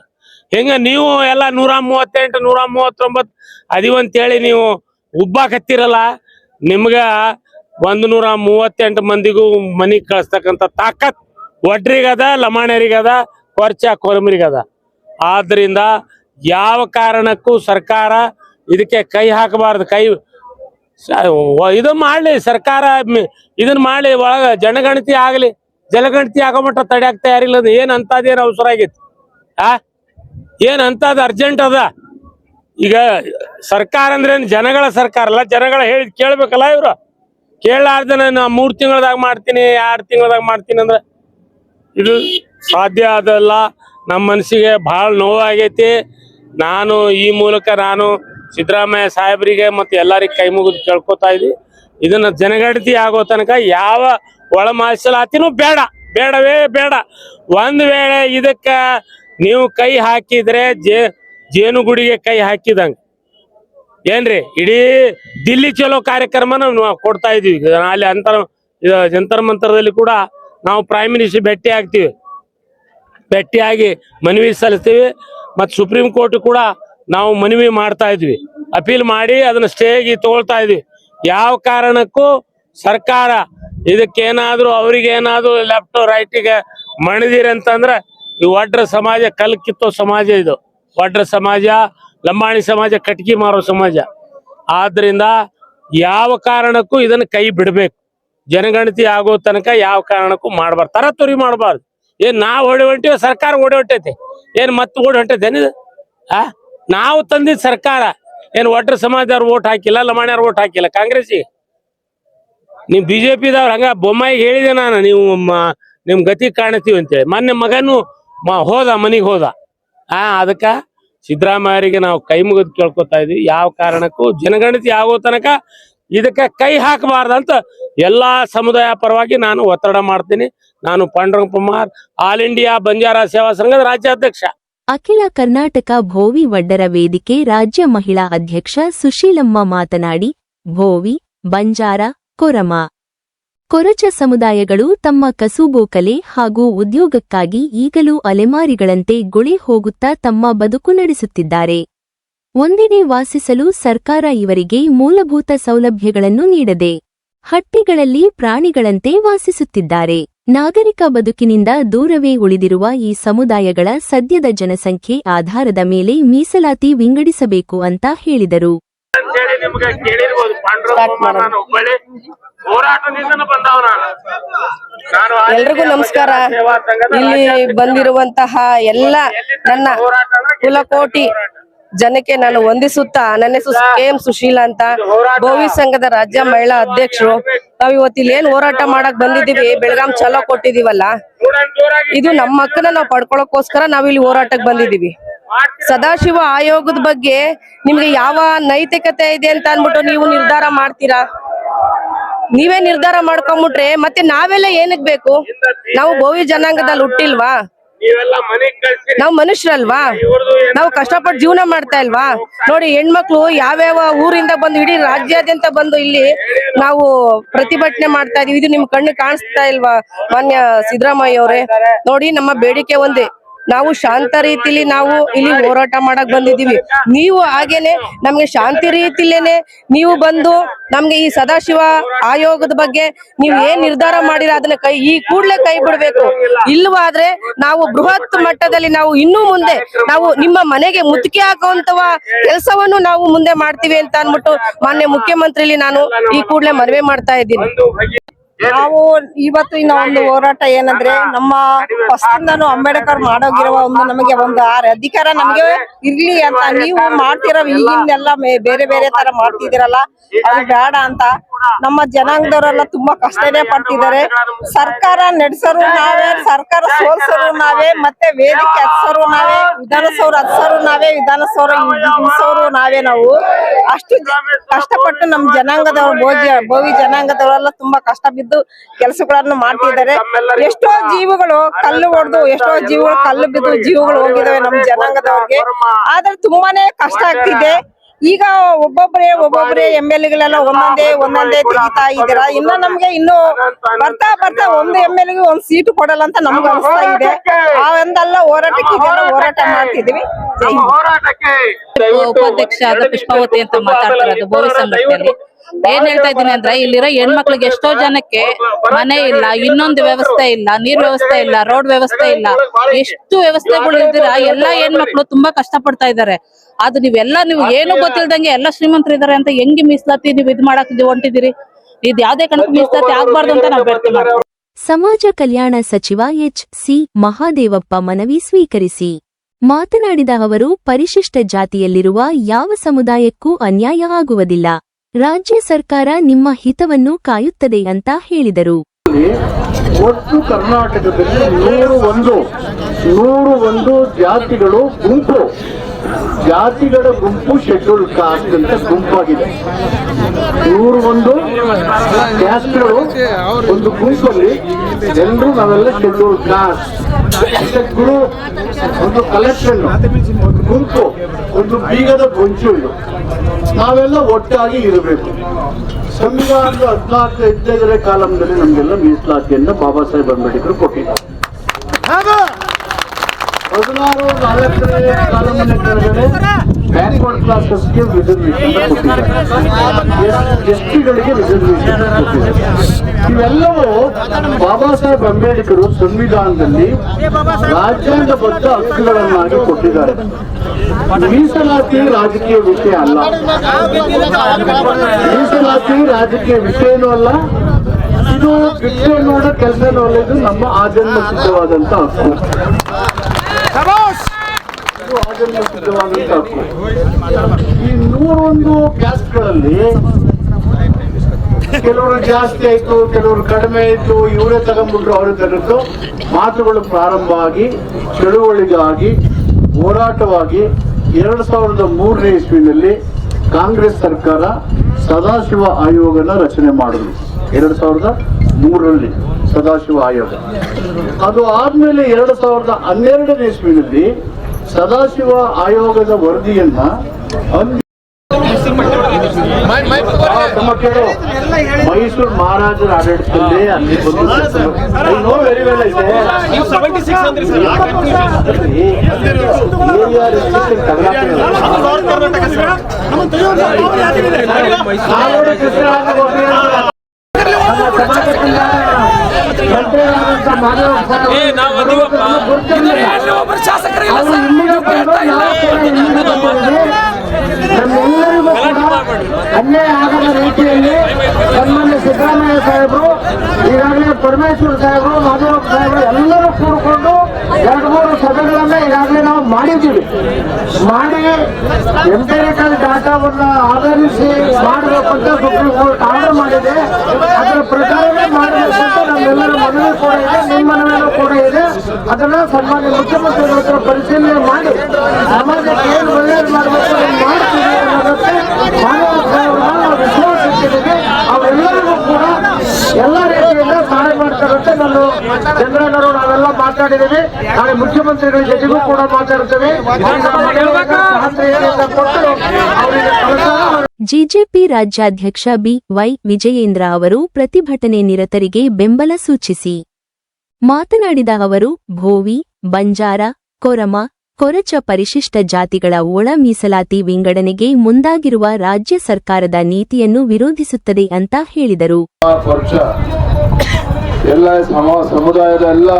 Speaker 3: ಹೆಂಗ ನೀವು ಎಲ್ಲ ನೂರ ಮೂವತ್ತೆಂಟು, ನೂರ ಮೂವತ್ತೊಂಬತ್ತು, ಅದಿವಂತೇಳಿ ನೀವು ಉಬ್ಬಾಕತ್ತಿರಲ್ಲ? ನಿಮ್ಗ ಒಂದ್ ನೂರ ಮೂವತ್ತೆಂಟು ಮಂದಿಗೂ ಮನಿಗ್ ಕಳಿಸ್ತಕ್ಕಂತ ತಾಕತ್ ಒಡ್ರಿಗದ, ಲಮಾಣ್ಯರಿಗದ ಕೊರ್ಚ ಕೊರಮರಿಗದ. ಆದ್ರಿಂದ ಯಾವ ಕಾರಣಕ್ಕೂ ಸರ್ಕಾರ ಇದಕ್ಕೆ ಕೈ ಹಾಕಬಾರ್ದು, ಕೈ ಇದು ಮಾಡ್ಲಿ, ಸರ್ಕಾರ ಇದನ್ನ ಮಾಡ್ಲಿ, ಒಳಗ ಜನಗಣತಿ ಆಗ್ಲಿ, ಜನಗಣತಿ ಆಗೋ ಮಟ್ಟ ತಡೆಯಾಕ್ ತಯಾರಿಲ್ಲ ಏನ್ ಅಂತದೇನು ಅವಸರ ಆಗೈತಿ? ಆ? ಏನ್ ಅಂತದ್ ಅರ್ಜೆಂಟ್ ಅದ? ಈಗ ಸರ್ಕಾರ ಅಂದ್ರೆ ಜನಗಳ ಸರ್ಕಾರ ಅಲ್ಲ, ಜನಗಳ ಹೇಳಿ ಕೇಳ್ಬೇಕಲ್ಲ ಇವ್ರು? ಕೇಳಾರ್ದ ನಾನು ಮೂರ್ ತಿಂಗಳದಾಗ ಮಾಡ್ತೀನಿ, ಎರಡ್ ತಿಂಗಳದಾಗ ಮಾಡ್ತೀನಿ ಅಂದ್ರೆ ಇದು ಸಾಧ್ಯ ಅದಲ್ಲ. ನಮ್ಮ ಮನಸ್ಸಿಗೆ ಬಹಳ ನೋವಾಗೈತಿ. ನಾನು ಈ ಮೂಲಕ ನಾನು ಸಿದ್ದರಾಮಯ್ಯ ಸಾಹೇಬರಿಗೆ ಮತ್ತೆ ಎಲ್ಲರಿಗೆ ಕೈ ಮುಗಿದು ಕೇಳ್ಕೊತಾ ಇದ್ವಿ. ಇದನ್ನ ಜನಗಡತಿ ಆಗೋ ತನಕ ಯಾವ ಒಳ ಮೀಸಲಾತಿನೂ ಬೇಡ, ಬೇಡವೇ ಬೇಡ. ಒಂದ್ ವೇಳೆ ಇದಕ್ಕ ನೀವು ಕೈ ಹಾಕಿದ್ರೆ ಜೇನುಗುಡಿಗೆ ಕೈ ಹಾಕಿದಂಗ. ಏನ್ರಿ? ಇಡೀ ದಿಲ್ಲಿ ಚಲೋ ಕಾರ್ಯಕ್ರಮನ ನಾವು ಕೊಡ್ತಾ ಇದೀವಿ ಅಲ್ಲಿ ಅಂತರ ಜಂತರ್ ಮಂತರದಲ್ಲಿ ಕೂಡ ನಾವು ಪ್ರೈಮ್ ಮಿನಿಸ್ಟರ್ ಭೇಟಿ ಆಗ್ತೀವಿ. ಭೇಟಿಯಾಗಿ ಮನವಿ ಸಲ್ಲಿಸ್ತೀವಿ. ಮತ್ತು ಸುಪ್ರೀಂ ಕೋರ್ಟ್ ಕೂಡ ನಾವು ಮನವಿ ಮಾಡ್ತಾ ಇದ್ವಿ. ಅಪೀಲ್ ಮಾಡಿ ಅದನ್ನ ಸ್ಟೇಗೆ ತಗೊಳ್ತಾ ಇದ್ವಿ. ಯಾವ ಕಾರಣಕ್ಕೂ ಸರ್ಕಾರ ಇದಕ್ಕೇನಾದ್ರೂ ಅವ್ರಿಗೆ ಏನಾದ್ರೂ ಲೆಫ್ಟ್ ರೈಟಿಗೆ ಮಣಿದಿರಿ ಅಂತಂದ್ರೆ ಈ ಒಡ್ರ ಸಮಾಜ ಕಲ್ಕಿತ್ತೋ ಸಮಾಜ ಇದು. ಒಡ್ರ ಸಮಾಜ ಲಂಬಾಣಿ ಸಮಾಜ, ಕಟ್ಗಿ ಮಾರೋ ಸಮಾಜ. ಆದ್ರಿಂದ ಯಾವ ಕಾರಣಕ್ಕೂ ಇದನ್ನ ಕೈ ಬಿಡ್ಬೇಕು. ಜನಗಣತಿ ಆಗೋ ತನಕ ಯಾವ ಕಾರಣಕ್ಕೂ ಮಾಡಬಾರ್ದು. ತರ ತುರಿ ಮಾಡಬಾರ್ದು. ಏನ್ ನಾವು ಓಡಿ ಹೊಂಟಿವಿ ಸರ್ಕಾರ ಓಡಿ ಹೊಂಟೈತಿ. ಏನ್ ಮತ್ತೆ ಓಡಿ ಹೊಂಟೈತೆ ಆ? ನಾವು ತಂದಿದ್ ಸರ್ಕಾರ. ಏನ್ ಒಟ್ರ ಸಮಾಜದವ್ರು ಓಟ್ ಹಾಕಿಲ್ಲ, ಲಂಬಾಣಿಯವ್ರು ಓಟ್ ಹಾಕಿಲ್ಲ, ಕಾಂಗ್ರೆಸ್ಸಿಗೆ. ನೀವು ಬಿಜೆಪಿದವ್ರು ಹಂಗ ಬೊಮ್ಮಾಯಿ ಹೇಳಿದೆ ನಾನು, ನೀವು ನಿಮ್ ಗತಿ ಕಾಣತೀವಿ ಅಂತೇಳಿ. ಮೊನ್ನೆ ಮಗನು ಹೋದ, ಮನಿಗ್ ಹೋದ. ಆ, ಅದಕ್ಕ ಸಿದ್ದರಾಮಯ್ಯರಿಗೆ ನಾವು ಕೈ ಮುಗಿದು ಕೇಳ್ಕೊತಾ ಇದ್ವಿ. ಯಾವ ಕಾರಣಕ್ಕೂ ಜನಗಣತಿ ಆಗೋ ತನಕ ಇದಕ್ಕೆ ಕೈ ಹಾಕಬಾರ್ದಂತ ಎಲ್ಲಾ ಸಮುದಾಯ ಪರವಾಗಿ ನಾನು ಒತ್ತಡ ಮಾಡ್ತೀನಿ. ನಾನು ಪಾಂಡುರಂಗ ಕುಮಾರ್, ಆಲ್ ಇಂಡಿಯಾ ಬಂಜಾರ ಸೇವಾ ಸಂಘದ ರಾಜ್ಯಾಧ್ಯಕ್ಷ.
Speaker 1: ಅಖಿಲ ಕರ್ನಾಟಕ ಭೋವಿ ವಡ್ಡರ ವೇದಿಕೆ ರಾಜ್ಯ ಮಹಿಳಾ ಅಧ್ಯಕ್ಷ ಸುಶೀಲಮ್ಮ ಮಾತನಾಡಿ, ಭೋವಿ, ಬಂಜಾರ, ಕೊರಮ. ಕೊರಚ ಸಮುದಾಯಗಳು ತಮ್ಮ ಕಸೂಬು ಕಲೆ ಹಾಗೂ ಉದ್ಯೋಗಕ್ಕಾಗಿ ಈಗಲೂ ಅಲೆಮಾರಿಗಳಂತೆ ಗುಳಿ ಹೋಗುತ್ತಾ ತಮ್ಮ ಬದುಕು ನಡೆಸುತ್ತಿದ್ದಾರೆ. ಒಂದೆಡೆ ವಾಸಿಸಲು ಸರ್ಕಾರ ಇವರಿಗೆ ಮೂಲಭೂತ ಸೌಲಭ್ಯಗಳನ್ನು ನೀಡದೆ, ಹಟ್ಟಿಗಳಲ್ಲಿ ಪ್ರಾಣಿಗಳಂತೆ ವಾಸಿಸುತ್ತಿದ್ದಾರೆ. ನಾಗರಿಕ ಬದುಕಿನಿಂದ ದೂರವೇ ಉಳಿದಿರುವ ಈ ಸಮುದಾಯಗಳ ಸದ್ಯದ ಜನಸಂಖ್ಯೆ ಆಧಾರದ ಮೇಲೆ ಮೀಸಲಾತಿ ವಿಂಗಡಿಸಬೇಕು ಅಂತ ಹೇಳಿದರು.
Speaker 3: ನಿಮ್ಗೆ ಕೇಳಿರ್ಬೋದು. ಪಾಂಡ್ರ ನಾನು ಹುಬ್ಬಳ್ಳಿ ಹೋರಾಟದಿಂದ ಬಂದವ ನಾನು. ನಾನು
Speaker 4: ಎಲ್ರಿಗೂ ನಮಸ್ಕಾರ. ಇಲ್ಲಿ. ಬಂದಿರುವಂತಹ ಎಲ್ಲ ನನ್ನ ಕುಲಕೋಟಿ ಜನಕ್ಕೆ ನಾನು ವಂದಿಸುತ್ತಾ ನನ್ನ ಹೆಸರು ಕೆಎಂ ಸುಶೀಲ ಅಂತ ಗೋವಿ ಸಂಘದ ರಾಜ್ಯ ಮಹಿಳಾ ಅಧ್ಯಕ್ಷರು, ನಾವು ಇವತ್ತು ಇಲ್ಲಿ ಏನ್ ಹೋರಾಟ ಮಾಡಕ್ ಬಂದಿದೀವಿ ಬೆಳಗಾಂ ಚಲೋ ಕೊಟ್ಟಿದೀವಲ್ಲ? ಇದು ನಮ್ಮ ನಾವು ಪಡ್ಕೊಳಕ್ಕೋಸ್ಕರ ನಾವ್ ಇಲ್ಲಿ ಹೋರಾಟಕ್ಕೆ ಬಂದಿದೀವಿ ಸದಾಶಿವ ಆಯೋಗದ ಬಗ್ಗೆ ನಿಮ್ಗೆ ಯಾವ ನೈತಿಕತೆ ಇದೆ ಅಂತ ಅನ್ಬಿಟ್ಟು ನೀವು ನಿರ್ಧಾರ ಮಾಡ್ತೀರಾ? ನೀವೇ ನಿರ್ಧಾರ ಮಾಡ್ಕೊಂಬಿಟ್ರೆ ಮತ್ತೆ ನಾವೆಲ್ಲ ಏನಕ್ ಬೇಕು? ನಾವು ಭೋವಿ ಜನಾಂಗದಲ್ಲಿ ಹುಟ್ಟಿಲ್ವಾ? ನಾವು ಮನುಷ್ಯರಲ್ವಾ? ನಾವು ಕಷ್ಟಪಟ್ಟು ಜೀವನ ಮಾಡ್ತಾ ಇಲ್ವಾ? ನೋಡಿ ಹೆಣ್ಮಕ್ಳು ಯಾವ್ಯಾವ ಊರಿಂದ ಬಂದು ಇಡೀ ರಾಜ್ಯಾದ್ಯಂತ ಬಂದು ಇಲ್ಲಿ ನಾವು ಪ್ರತಿಭಟನೆ ಮಾಡ್ತಾ ಇದೀವಿ. ಇದು ನಿಮ್ ಕಣ್ಣು ಕಾಣಿಸ್ತಾ ಇಲ್ವಾ ಮಾನ್ಯ ಸಿದ್ದರಾಮಯ್ಯ ಅವರೇ? ನೋಡಿ ನಮ್ಮ ಬೇಡಿಕೆ ಒಂದೇ. ನಾವು ಶಾಂತ ರೀತಿಲಿ ನಾವು ಇಲ್ಲಿ ಹೋರಾಟ ಮಾಡಕ್ ಬಂದಿದೀವಿ ನೀವು ಹಾಗೇನೆ ನಮ್ಗೆ ಶಾಂತಿ ರೀತಿಲೇನೆ ನೀವು ಬಂದು ನಮ್ಗೆ ಈ ಸದಾಶಿವ ಆಯೋಗದ ಬಗ್ಗೆ ನೀವು ಏನ್ ನಿರ್ಧಾರ ಮಾಡಿರ ಅದನ್ನ ಕೈ, ಈ ಕೂಡ್ಲೆ ಕೈ ಬಿಡ್ಬೇಕು. ಇಲ್ವಾದ್ರೆ ನಾವು ಬೃಹತ್ ಮಟ್ಟದಲ್ಲಿ ನಾವು ಇನ್ನೂ ಮುಂದೆ ನಾವು ನಿಮ್ಮ ಮನೆಗೆ ಮುತ್ತಿಗೆ ಹಾಕುವಂತ ಕೆಲಸವನ್ನು ನಾವು ಮುಂದೆ ಮಾಡ್ತೀವಿ ಅಂತ ಅನ್ಬಿಟ್ಟು ಮಾನ್ಯ ಮುಖ್ಯಮಂತ್ರಿಲಿ ನಾನು ಈ ಕೂಡ್ಲೆ ಮನವಿ ಮಾಡ್ತಾ ಇದ್ದೀನಿ.
Speaker 5: ನಾವು ಇವತ್ತು ಇನ್ನ ಒಂದು ಹೋರಾಟ ಏನಂದ್ರೆ ನಮ್ಮ ಫಸ್ಟಿಂದಾನು ಅಂಬೇಡ್ಕರ್ ಮಾಡೋಗಿರುವ ಒಂದು ನಮಗೆ ಒಂದು ಆರ ಅಧಿಕಾರ ನಮಗೆ ಇರ್ಲಿ ಅಂತ ನೀವು ಮಾಡ್ತಿರೋ ಈಗಿಂದೆಲ್ಲ ಬೇರೆ ಬೇರೆ ತರ ಮಾಡ್ತಿದಿರಲ್ಲ ಅದು ಬೇಡ ಅಂತ. ನಮ್ಮ ಜನಾಂಗದವರೆಲ್ಲ ತುಂಬಾ ಕಷ್ಟನೇ ಪಡ್ತಿದ್ದಾರೆ ಸರ್ಕಾರ ನಡೆಸರು ನಾವೇ ಸರ್ಕಾರ ಸೋಲ್ಸರು ನಾವೇ ಮತ್ತೆ ವೇದಿಕೆ ಹತ್ಸೋರು ನಾವೇ ವಿಧಾನಸೌರ ಹತ್ಸೋರು ನಾವೇ ವಿಧಾನಸೌರ ಇಳಿಸೋರು ನಾವೇ ನಾವು. ಅಷ್ಟು ಕಷ್ಟಪಟ್ಟು ನಮ್ಮ ಜನಾಂಗದವರು ಭೋಜ ಭೋವಿ ಜನಾಂಗದವರೆಲ್ಲ ತುಂಬಾ ಕಷ್ಟ ಬಿದ್ದು ಕೆಲಸಗಳನ್ನು ಮಾಡ್ತಿದ್ದಾರೆ. ಎಷ್ಟೋ ಜೀವಗಳು ಕಲ್ಲು ಹೊಡೆದು ಎಷ್ಟೋ ಜೀವಗಳು ಕಲ್ಲು ಬಿದ್ದು ಜೀವಗಳು ಹೋಗಿದಾವೆ ನಮ್ಮ ಜನಾಂಗದವ್ರಿಗೆ. ಆದ್ರೆ ತುಂಬಾನೇ ಕಷ್ಟ ಆಗ್ತಿದೆ. ಈಗ ಒಬ್ಬೊಬ್ರೆ ಒಬ್ಬೊಬ್ರೆ ಎಂ ಎಲ್ ಗಳೆಲ್ಲ ಒಂದೊಂದೇ ಒಂದೊಂದೇ ತೆಗಿತಾ ಇದ್ದೀರಾ? ಇನ್ನು ನಮ್ಗೆ ಇನ್ನು ಬರ್ತಾ ಬರ್ತಾ ಒಂದು ಎಂ ಎಲ್ ಒಂದ್ ಸೀಟು ಕೊಡಲ್ಲ ಅಂತ ನಮ್ಗೆ ಅನಿಸ್ತಾ ಇದೆ. ಆ ಒಂದಲ್ಲ ಹೋರಾಟಕ್ಕೆ ಇದೆಲ್ಲ ಹೋರಾಟ ಮಾಡ್ತಿದೀವಿ.
Speaker 6: ಉಪಾಧ್ಯಕ್ಷ ಆದ ಪುಷ್ಪಾವತಿ ಅಂತ ಮಾತಾಡ್ತಿರೋದು ಬೋವಿ ಸಂಘಟನೆಯಲ್ಲಿ ಏನ್ ಹೇಳ್ತಾ ಇದ್ದೀನಿ ಅಂದ್ರೆ ಇಲ್ಲಿರೋ ಹೆಣ್ಮಕ್ಳಿಗೆ ಎಷ್ಟೋ ಜನಕ್ಕೆ ಮನೆ ಇಲ್ಲ, ಇನ್ನೊಂದು ವ್ಯವಸ್ಥೆ ಇಲ್ಲ, ನೀರ್ ವ್ಯವಸ್ಥೆ ಇಲ್ಲ, ರೋಡ್ ವ್ಯವಸ್ಥೆ ಇಲ್ಲ. ಎಷ್ಟು ವ್ಯವಸ್ಥೆಗಳು ಇದ್ದೀರಾ ಎಲ್ಲಾ ಹೆಣ್ಮಕ್ಳು ತುಂಬಾ ಕಷ್ಟ ಪಡ್ತಾ ಇದಾರೆ ಅದು ನೀವೆಲ್ಲ, ನೀವು ಏನು ಗೊತ್ತಿಲ್ದಂಗೆ ಎಲ್ಲ ಶ್ರೀಮಂತರು ಇದಾರೆ ಅಂತ ಹೆಂಗೆ ಮೀಸಲಾತಿ ನೀವು ಇದ್ ಮಾಡಕ್ ಹೊಂಟಿದಿರಿ ಇದ್ ಯಾವ್ದೇ ಕಣಕ್ ಮೀಸಲಾತಿ ಆಗ್ಬಾರ್ದು ಅಂತ ನಾವು ಬೇಡ್ತೀವಿ
Speaker 1: ಸಮಾಜ ಕಲ್ಯಾಣ ಸಚಿವ ಎಚ್ ಸಿ ಮಹಾದೇವಪ್ಪ ಮನವಿ ಸ್ವೀಕರಿಸಿ. ಮಾತನಾಡಿದ ಅವರು, ಪರಿಶಿಷ್ಟ ಜಾತಿಯಲ್ಲಿರುವ ಯಾವ ಸಮುದಾಯಕ್ಕೂ ಅನ್ಯಾಯ ಆಗುವುದಿಲ್ಲ. ರಾಜ್ಯ ಸರ್ಕಾರ ನಿಮ್ಮ ಹಿತವನ್ನು ಕಾಯುತ್ತದೆ ಅಂತ ಹೇಳಿದರು.
Speaker 7: ಒಟ್ಟು ಕರ್ನಾಟಕದಲ್ಲಿ ನೂರು ಒಂದು ನೂರು ಒಂದು ಜಾತಿಗಳು ಗುಂಪು. ಜಾತಿಗಳ ಗುಂಪು ಶೆಡ್ಯೂಲ್ ಕಾಸ್ಟ್ ಅಂತ ಗುಂಪಾಗಿದೆ. ನೂರು ಒಂದು ಕ್ಯಾಸ್ಟ್ಗಳು ಒಂದು ಗುಂಪಲ್ಲಿ ಎಲ್ಲರೂ ನಾವೆಲ್ಲ ಶೆಡ್ಯೂಲ್ ಕಾಸ್ಟ್ ಗುರು, ಒಂದು ಕಲೆಕ್ಷನ್ ಒಂದು ಗುಂಪು, ಒಂದು ಬೀಗದ ಗೊಂಚು ಇದು. ನಾವೆಲ್ಲ ಒಟ್ಟಾಗಿ ಇರಬೇಕು. ಸಂವಿಧಾನದ ಹದಿನಾಲ್ಕು ಹದಿನೈದನೇ ಕಾಲಂನಲ್ಲಿ ನಮಗೆಲ್ಲ ಮೀಸಲಾತಿಯನ್ನು ಬಾಬಾ ಸಾಹೇಬ್ ಅಂಬೇಡ್ಕರ್ ಕೊಟ್ಟಿದ್ದಾರೆ ಹದಿನಾರು ನಾಲ್ಕನೇ ಕಾಲಂನ ಕೆಳಗಡೆ ಬ್ಯಾಕ್ವರ್ಡ್ ಕ್ಲಾಸಸ್ಗೆ ಕೊಟ್ಟಿದ್ದಾರೆ ಎಸ್ಟಿಗಳಿಗೆ ಇವೆಲ್ಲವೂ ಬಾಬಾ ಸಾಹೇಬ್ ಅಂಬೇಡ್ಕರ್ ಸಂವಿಧಾನದಲ್ಲಿ ರಾಜ್ಯಾಂಗಬದ್ಧ ಹಕ್ಕುಗಳನ್ನಾಗಿ ಕೊಟ್ಟಿದ್ದಾರೆ. ಮೀಸಲಾತಿ ರಾಜಕೀಯ ವಿಷಯ ಅಲ್ಲ. ಮೀಸಲಾತಿ ರಾಜಕೀಯ ವಿಷಯನೂ ಅಲ್ಲ. ಇದು ಮಾಡೋ ಕೆಲಸನೂ ಅಲ್ಲ. ಇದು ನಮ್ಮ ಆಜನ್ಮ ಸಿದ್ಧವಾದಂತ ಹಕ್ಕು ಇದು ಆಜನ್ಮ ಸಿದ್ಧವಾದಂತ ಹಕ್ಕು ಈ ನೂರೊಂದು ಕ್ಯಾಸ್ಟ್ಗಳಲ್ಲಿ ಕೆಲವರು ಜಾಸ್ತಿ ಆಯ್ತು, ಕೆಲವರು ಕಡಿಮೆ ಆಯ್ತು, ಇವರೇ ತಗೊಂಡ್ಬಿಟ್ರು, ಅವರೇ ತಗೊಂಡು ಮಾತುಗಳು ಪ್ರಾರಂಭ ಆಗಿ, ಚಳುವಳಿಗಾಗಿ, ಹೋರಾಟವಾಗಿ ಎರಡ್ ಸಾವಿರದ ಮೂರನೇ ಇಸ್ವಿನಲ್ಲಿ ಕಾಂಗ್ರೆಸ್ ಸರ್ಕಾರ ಸದಾಶಿವ ಆಯೋಗನ ರಚನೆ ಮಾಡಿದ್ರು. ಎರಡ್ ಸಾವಿರದ ಮೂರರಲ್ಲಿ ಸದಾಶಿವ ಆಯೋಗ. ಅದು ಆದ್ಮೇಲೆ ಎರಡ್ ಸಾವಿರದ ಹನ್ನೆರಡನೇ ಇಸ್ವಿನಲ್ಲಿ ಸದಾಶಿವ ಆಯೋಗದ ವರದಿಯನ್ನ ಮೈಸೂರು ಮಹಾರಾಜರ ಆಡಳಿತದಲ್ಲಿ ಅಲ್ಲಿ ವೆರಿ ವೆಲ್
Speaker 8: ಕೂಡ ಅನ್ಯಾಯ ಆಗದ ರೀತಿಯಲ್ಲಿ ಸನ್ಮಾನ್ಯ ಸಿದ್ದರಾಮಯ್ಯ ಸಾಹೇಬರು ಈಗಾಗಲೇ ಪರಮೇಶ್ವರ್ ಸಾಹೇಬರು ಮಾಧವಪ್ಪ ಸಾಹೇಬರು ಎಲ್ಲರೂ ಕೂಡಿಕೊಂಡು ಎರಡು ಮೂರು ಸಭೆಗಳನ್ನ ಈಗಾಗಲೇ ನಾವು ಮಾಡಿದ್ದೀವಿ. ಮಾಡಿ ಎಂಪೆರಿಕಲ್ ಡಾಟಾವನ್ನ ಆಧರಿಸಿ ಮಾಡಬೇಕು ಅಂತ ಸುಪ್ರೀಂ ಕೋರ್ಟ್ ಆರ್ಡರ್ ಮಾಡಿದೆ. ಅದರ ಪ್ರಕಾರವೇ ಮಾಡಬೇಕು ನಮ್ಮೆಲ್ಲರ ಮನವಿ ಕೂಡ ಇದೆ ನಿಮ್ಮ ಮನವಿನೂ ಕೂಡ ಇದೆ. ಅದನ್ನ ಸನ್ಮಾನ್ಯ ಮುಖ್ಯಮಂತ್ರಿಗಳ ಹತ್ರ ಪರಿಶೀಲನೆ ಮಾಡಿ ಸಮಾಜಕ್ಕೆ ಏನು ಒಳ್ಳೇದು ಮಾಡಬೇಕು ಮಾಡ್ತೀವಿ ಅನ್ನೋದಕ್ಕೆ ಮಾನವ ವಿಶ್ವಾಸ ಇಟ್ಟಿದ್ದೀವಿ ಅವೆಲ್ಲರಿಗೂ ಕೂಡ ಎಲ್ಲ ರೀತಿಯಿಂದ ಸಹಾಯ ಮಾಡ್ತಾರಂತೆ ನಾನು ಚಂದ್ರನವರು ನಾವೆಲ್ಲ ಮಾತಾಡಿದ್ದೀವಿ. ನಾಳೆ ಮುಖ್ಯಮಂತ್ರಿಗಳ ಜೊತೆಗೂ ಕೂಡ ಮಾತಾಡ್ತೇವೆ. ಕೊಟ್ಟು ಅವರಿಗೆ
Speaker 1: ಜೆಜೆಪಿ ರಾಜ್ಯಾಧ್ಯಕ್ಷ ಬಿ ವೈ ವಿಜಯೇಂದ್ರ ಅವರು ಪ್ರತಿಭಟನೆ ನಿರತರಿಗೆ ಬೆಂಬಲ ಸೂಚಿಸಿ. ಮಾತನಾಡಿದ ಅವರು, ಭೋವಿ, ಬಂಜಾರ, ಕೊರಮ, ಕೊರಚ ಪರಿಶಿಷ್ಟ ಜಾತಿಗಳ ಒಳ ಮೀಸಲಾತಿ ವಿಂಗಡಣೆಗೆ ಮುಂದಾಗಿರುವ ರಾಜ್ಯ ಸರ್ಕಾರದ ನೀತಿಯನ್ನು ವಿರೋಧಿಸುತ್ತದೆ ಅಂತ ಹೇಳಿದರು.
Speaker 9: ಎಲ್ಲ ಸಮುದಾಯದ ಎಲ್ಲ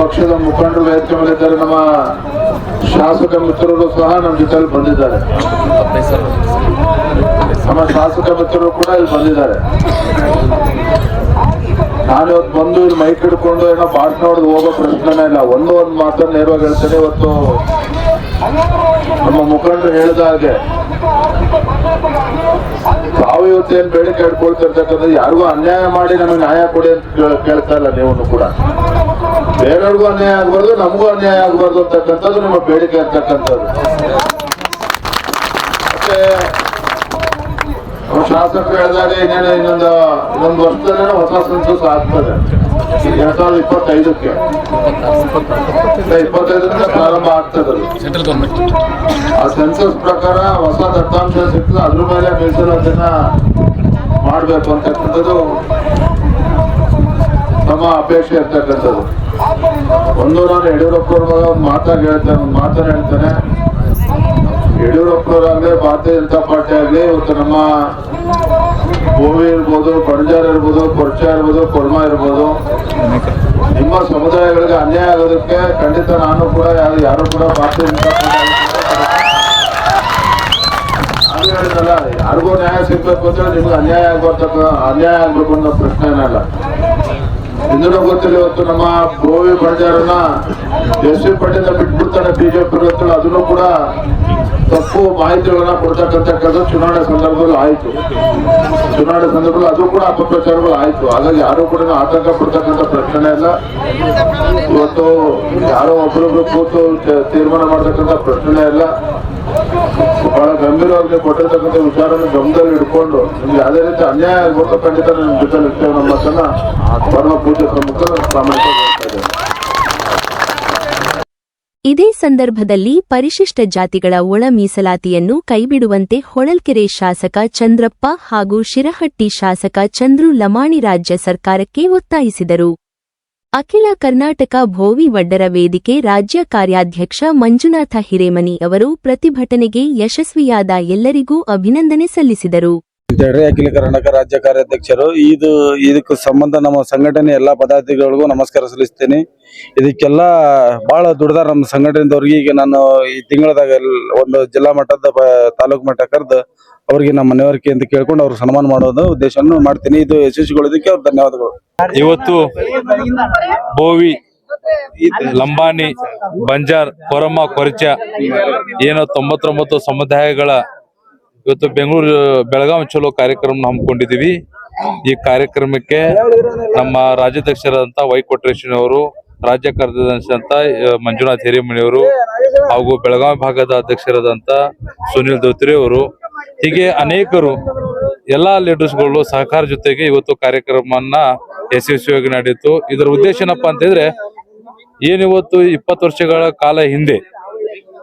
Speaker 9: ಪಕ್ಷದ ಮುಖಂಡರು ನಮ್ಮ ಶಾಸಕ ಮಿತ್ರರು ಸಹ ನಮ್ಮ ಜೊತೆಯಲ್ಲಿ ಬಂದಿದ್ದಾರೆ. ನಮ್ಮ ಶಾಸಕ ಮಿತ್ರರು ಕೂಡ ಇಲ್ಲಿ ಬಂದಿದ್ದಾರೆ. ನಾನು ಇವತ್ತು ಬಂದು ಇಲ್ಲಿ ಮೈಕ್ ಹಿಡ್ಕೊಂಡು ಏನೋ ಬಾಟ್ ನೋಡಿದ್ ಹೋಗೋ ಪ್ರಶ್ನೆನೇ ಇಲ್ಲ. ಒಂದು ಒಂದು ಮಾತನ್ನು ನೇರವಾಗಿ ಹೇಳ್ತೇನೆ. ಇವತ್ತು ನಮ್ಮ ಮುಖಂಡರು ಹೇಳಿದ ಹಾಗೆ, ತಾವು ಇವತ್ತೇನು ಬೇಡಿಕೆ ಇಟ್ಕೊಳ್ತಿರ್ತಕ್ಕಂಥದ್ದು ಯಾರಿಗೂ ಅನ್ಯಾಯ ಮಾಡಿ ನಮಗೆ ನ್ಯಾಯ ಕೊಡಿ ಅಂತ ಕೇಳ್- ಕೇಳ್ತಾ ಇಲ್ಲ ನೀವು ಕೂಡ. ಬೇರೆಯವ್ರಿಗೂ ಅನ್ಯಾಯ ಆಗ್ಬಾರ್ದು ನಮಗೂ ಅನ್ಯಾಯ ಆಗ್ಬಾರ್ದು ಅಂತಕ್ಕಂಥದ್ದು ನಿಮ್ಮ ಬೇಡಿಕೆ ಅಂತಕ್ಕಂಥದ್ದು. ಮತ್ತೆ ಶಾಸಕರು ಹೇಳಿದಾಗ ಇನ್ನೇನು ಇನ್ನೊಂದು ಇನ್ನೊಂದು ವರ್ಷದಲ್ಲೇ ಹೊಸ ಸೆನ್ಸಸ್ ಆಗ್ತದೆ. ಎರಡ್ ಸಾವಿರದ ಇಪ್ಪತ್ತೈದಕ್ಕೆ. ಇಪ್ಪತ್ತೈದರಿಂದ ಪ್ರಾರಂಭ ಆಗ್ತದೆ. ಆ ಸೆನ್ಸಸ್ ಪ್ರಕಾರ ಹೊಸ ದತ್ತಾಂಶ ಸಿಗ್ತದೆ ಅದ್ರ ಮೇಲೆ ಮೀಸಲಾತಿನ ಮಾಡ್ಬೇಕು ಅಂತಕ್ಕಂಥದ್ದು ನಮ್ಮ ಅಪೇಕ್ಷೆ ಇರ್ತಕ್ಕಂಥದ್ದು. ಒಂದು ನಾನು ಯಡಿಯೂರಪ್ಪವ್ರ ಮಗ ಮಾತಾಗಿ ಹೇಳ್ತೇನೆ, ಒಂದು ಮಾತನ್ನ ಹೇಳ್ತೇನೆ. ಯಡಿಯೂರಪ್ಪನವರಾಗಲಿ ಭಾರತೀಯ ಜನತಾ ಪಾರ್ಟಿ ಆಗಲಿ, ಇವತ್ತು ನಮ್ಮ ಭೂಮಿ ಇರ್ಬೋದು ಪಣಜಾರ್ ಇರ್ಬೋದು, ಕೊರ್ಚ ಇರ್ಬೋದು, ಕೊರ್ಮ ಇರ್ಬೋದು. ನಿಮ್ಮ ಸಮುದಾಯಗಳಿಗೆ ಅನ್ಯಾಯ ಆಗೋದಕ್ಕೆ ಖಂಡಿತ ನಾನು ಕೂಡ ಯಾರು ಯಾರು ಕೂಡ ಭಾರತೀಯ ಜನತಾ ಪಾರ್ಟಿ ಯಾರಿಗೂ ನ್ಯಾಯ ಸಿಗ್ಬೇಕು ಅಂದ್ರೆ ನಿಮ್ಗೆ ಅನ್ಯಾಯ ಆಗ್ಬಾರ್ದು ಅನ್ಯಾಯ ಆಗ್ಬೇಕು ಅನ್ನೋ ಪ್ರಶ್ನೆ ಏನಲ್ಲ ಇಂದು ಗೊತ್ತಿಲ್ಲ ಇವತ್ತು ನಮ್ಮ ಗೋವಿ ಬಂಜಾರನ್ನ ಎಸ್ ವಿ ಪಟ್ಟಿಂದ ಬಿಟ್ಬಿಡ್ತಾನೆ ಬಿಜೆಪಿ ಅದನ್ನು ಕೂಡ ತಪ್ಪು ಮಾಹಿತಿಗಳನ್ನ ಕೊಡ್ತಕ್ಕಂಥ ಕೆಲಸ ಚುನಾವಣೆ ಸಂದರ್ಭದಲ್ಲಿ ಆಯಿತು. ಚುನಾವಣೆ ಸಂದರ್ಭದಲ್ಲಿ ಅದು ಕೂಡ ಅಪಪ್ರಚಾರಗಳು ಆಯಿತು. ಹಾಗಾಗಿ ಯಾರು ಕೂಡ ಆತಂಕ ಪಡ್ತಕ್ಕಂಥ ಪ್ರಶ್ನೆ ಇಲ್ಲ. ಇವತ್ತು ಯಾರೋ ಒಬ್ಬರೊಬ್ರು ಕೂತು ತೀರ್ಮಾನ ಮಾಡ್ತಕ್ಕಂಥ ಪ್ರಶ್ನೆ ಇಲ್ಲ. ಬಹಳ ಗಂಭೀರವಾಗಿ ಕೊಟ್ಟಿರ್ತಕ್ಕಂಥ ವಿಚಾರನ ಗಮನದಲ್ಲಿ ಇಟ್ಕೊಂಡು ನಿಮ್ಗೆ ಯಾವುದೇ ರೀತಿ ಅನ್ಯಾಯ ಆಗ್ಬೋದು ಖಂಡಿತ ನಿಮ್ಮ ಜೊತೆ ಇರ್ತೇವೆ ನಮ್ಮ ಪರಮ ಪೂಜೆ ಸಮ್ಮುಖ ಪ್ರಾಮಾಣಿಕ
Speaker 1: ಇದೇ ಸಂದರ್ಭದಲ್ಲಿ ಪರಿಶಿಷ್ಟ ಜಾತಿಗಳ ಒಳ ಮೀಸಲಾತಿಯನ್ನು ಕೈಬಿಡುವಂತೆ ಹೊಳಲ್ಕೆರೆ ಶಾಸಕ ಚಂದ್ರಪ್ಪ ಹಾಗೂ ಶಿರಹಟ್ಟಿ ಶಾಸಕ ಚಂದ್ರು ಲಮಾಣಿ ರಾಜ್ಯ ಸರ್ಕಾರಕ್ಕೆ ಒತ್ತಾಯಿಸಿದರು. ಅಖಿಲ ಕರ್ನಾಟಕ ಭೋವಿ ವಡ್ಡರ ವೇದಿಕೆ ರಾಜ್ಯ ಕಾರ್ಯಾಧ್ಯಕ್ಷ ಮಂಜುನಾಥ ಹಿರೇಮನಿ ಅವರು ಪ್ರತಿಭಟನೆಗೆ ಯಶಸ್ವಿಯಾದ ಎಲ್ಲರಿಗೂ ಅಭಿನಂದನೆ ಸಲ್ಲಿಸಿದರು.
Speaker 10: ಅಂತೇಳಿ ಅಖಿಲ ಕರ್ನಾಟಕ ರಾಜ್ಯ ಕಾರ್ಯಾಧ್ಯಕ್ಷರು, ಇದು ಇದಕ್ಕೆ ಸಂಬಂಧ ನಮ್ಮ ಸಂಘಟನೆ ಎಲ್ಲಾ ಪದಾಧಿಕಾರಿಗಳಿಗೂ ನಮಸ್ಕಾರ ಸಲ್ಲಿಸ್ತೇನೆ. ಇದಕ್ಕೆಲ್ಲ ಬಹಳ ದುಡ್ದಾರ ನಮ್ಮ ಸಂಘಟನೆದವ್ರಿಗೆ ಈಗ ನಾನು ಈ ತಿಂಗಳದಾಗ ಒಂದು ಜಿಲ್ಲಾ ಮಟ್ಟದ ತಾಲೂಕು ಮಟ್ಟ ಕರೆದು ಅವ್ರಿಗೆ ನಮ್ಮ ಮನವರಿಕೆ ಅಂತ ಕೇಳ್ಕೊಂಡು ಅವ್ರಿಗೆ ಸನ್ಮಾನ ಮಾಡೋದು ಉದ್ದೇಶವನ್ನು ಮಾಡ್ತೀನಿ. ಇದು ಯಶಸ್ವಿಗೊಳ್ಳೋದಕ್ಕೆ ಅವ್ರ ಧನ್ಯವಾದಗಳು.
Speaker 11: ಇವತ್ತು ಬೋವಿ, ಲಂಬಾಣಿ, ಬಂಜಾರ್, ಕೊರಮ್ಮ, ಕೊರಚ, ಏನೋ ತೊಂಬತ್ತೊಂಬತ್ತು ಸಮುದಾಯಗಳ ಇವತ್ತು ಬೆಂಗಳೂರು ಬೆಳಗಾವಿ ಚಲೋ ಕಾರ್ಯಕ್ರಮ ಹಮ್ಮಿಕೊಂಡಿದ್ದೀವಿ. ಈ ಕಾರ್ಯಕ್ರಮಕ್ಕೆ ನಮ್ಮ ರಾಜ್ಯಾಧ್ಯಕ್ಷರಾದಂತ ವೈ ಅವರು ರಾಜ್ಯ ಕಾರ್ಯದರ್ಶಿ ಅಂತ ಆ, ಮಂಜುನಾಥ್ ಹಿರೇಮಣಿ ಅವರು ಹಾಗೂ ಬೆಳಗಾವಿ ಭಾಗದ ಅಧ್ಯಕ್ಷರಾದಂತ ಸುನಿಲ್ ದೋತ್ರಿ ಅವರು. ಹೀಗೆ ಅನೇಕರು ಎಲ್ಲಾ ಲೀಡರ್ಸ್ಗಳು ಸಹಕಾರ ಜೊತೆಗೆ ಇವತ್ತು ಕಾರ್ಯಕ್ರಮವನ್ನ ಯಶಸ್ವಿಯಾಗಿ ನಡೆಯಿತು. ಇದರ ಉದ್ದೇಶ ಏನಪ್ಪಾ ಅಂತಂದ್ರೆ ಏನಿವತ್ತು ಇಪ್ಪತ್ತು ವರ್ಷಗಳ ಕಾಲ ಹಿಂದೆ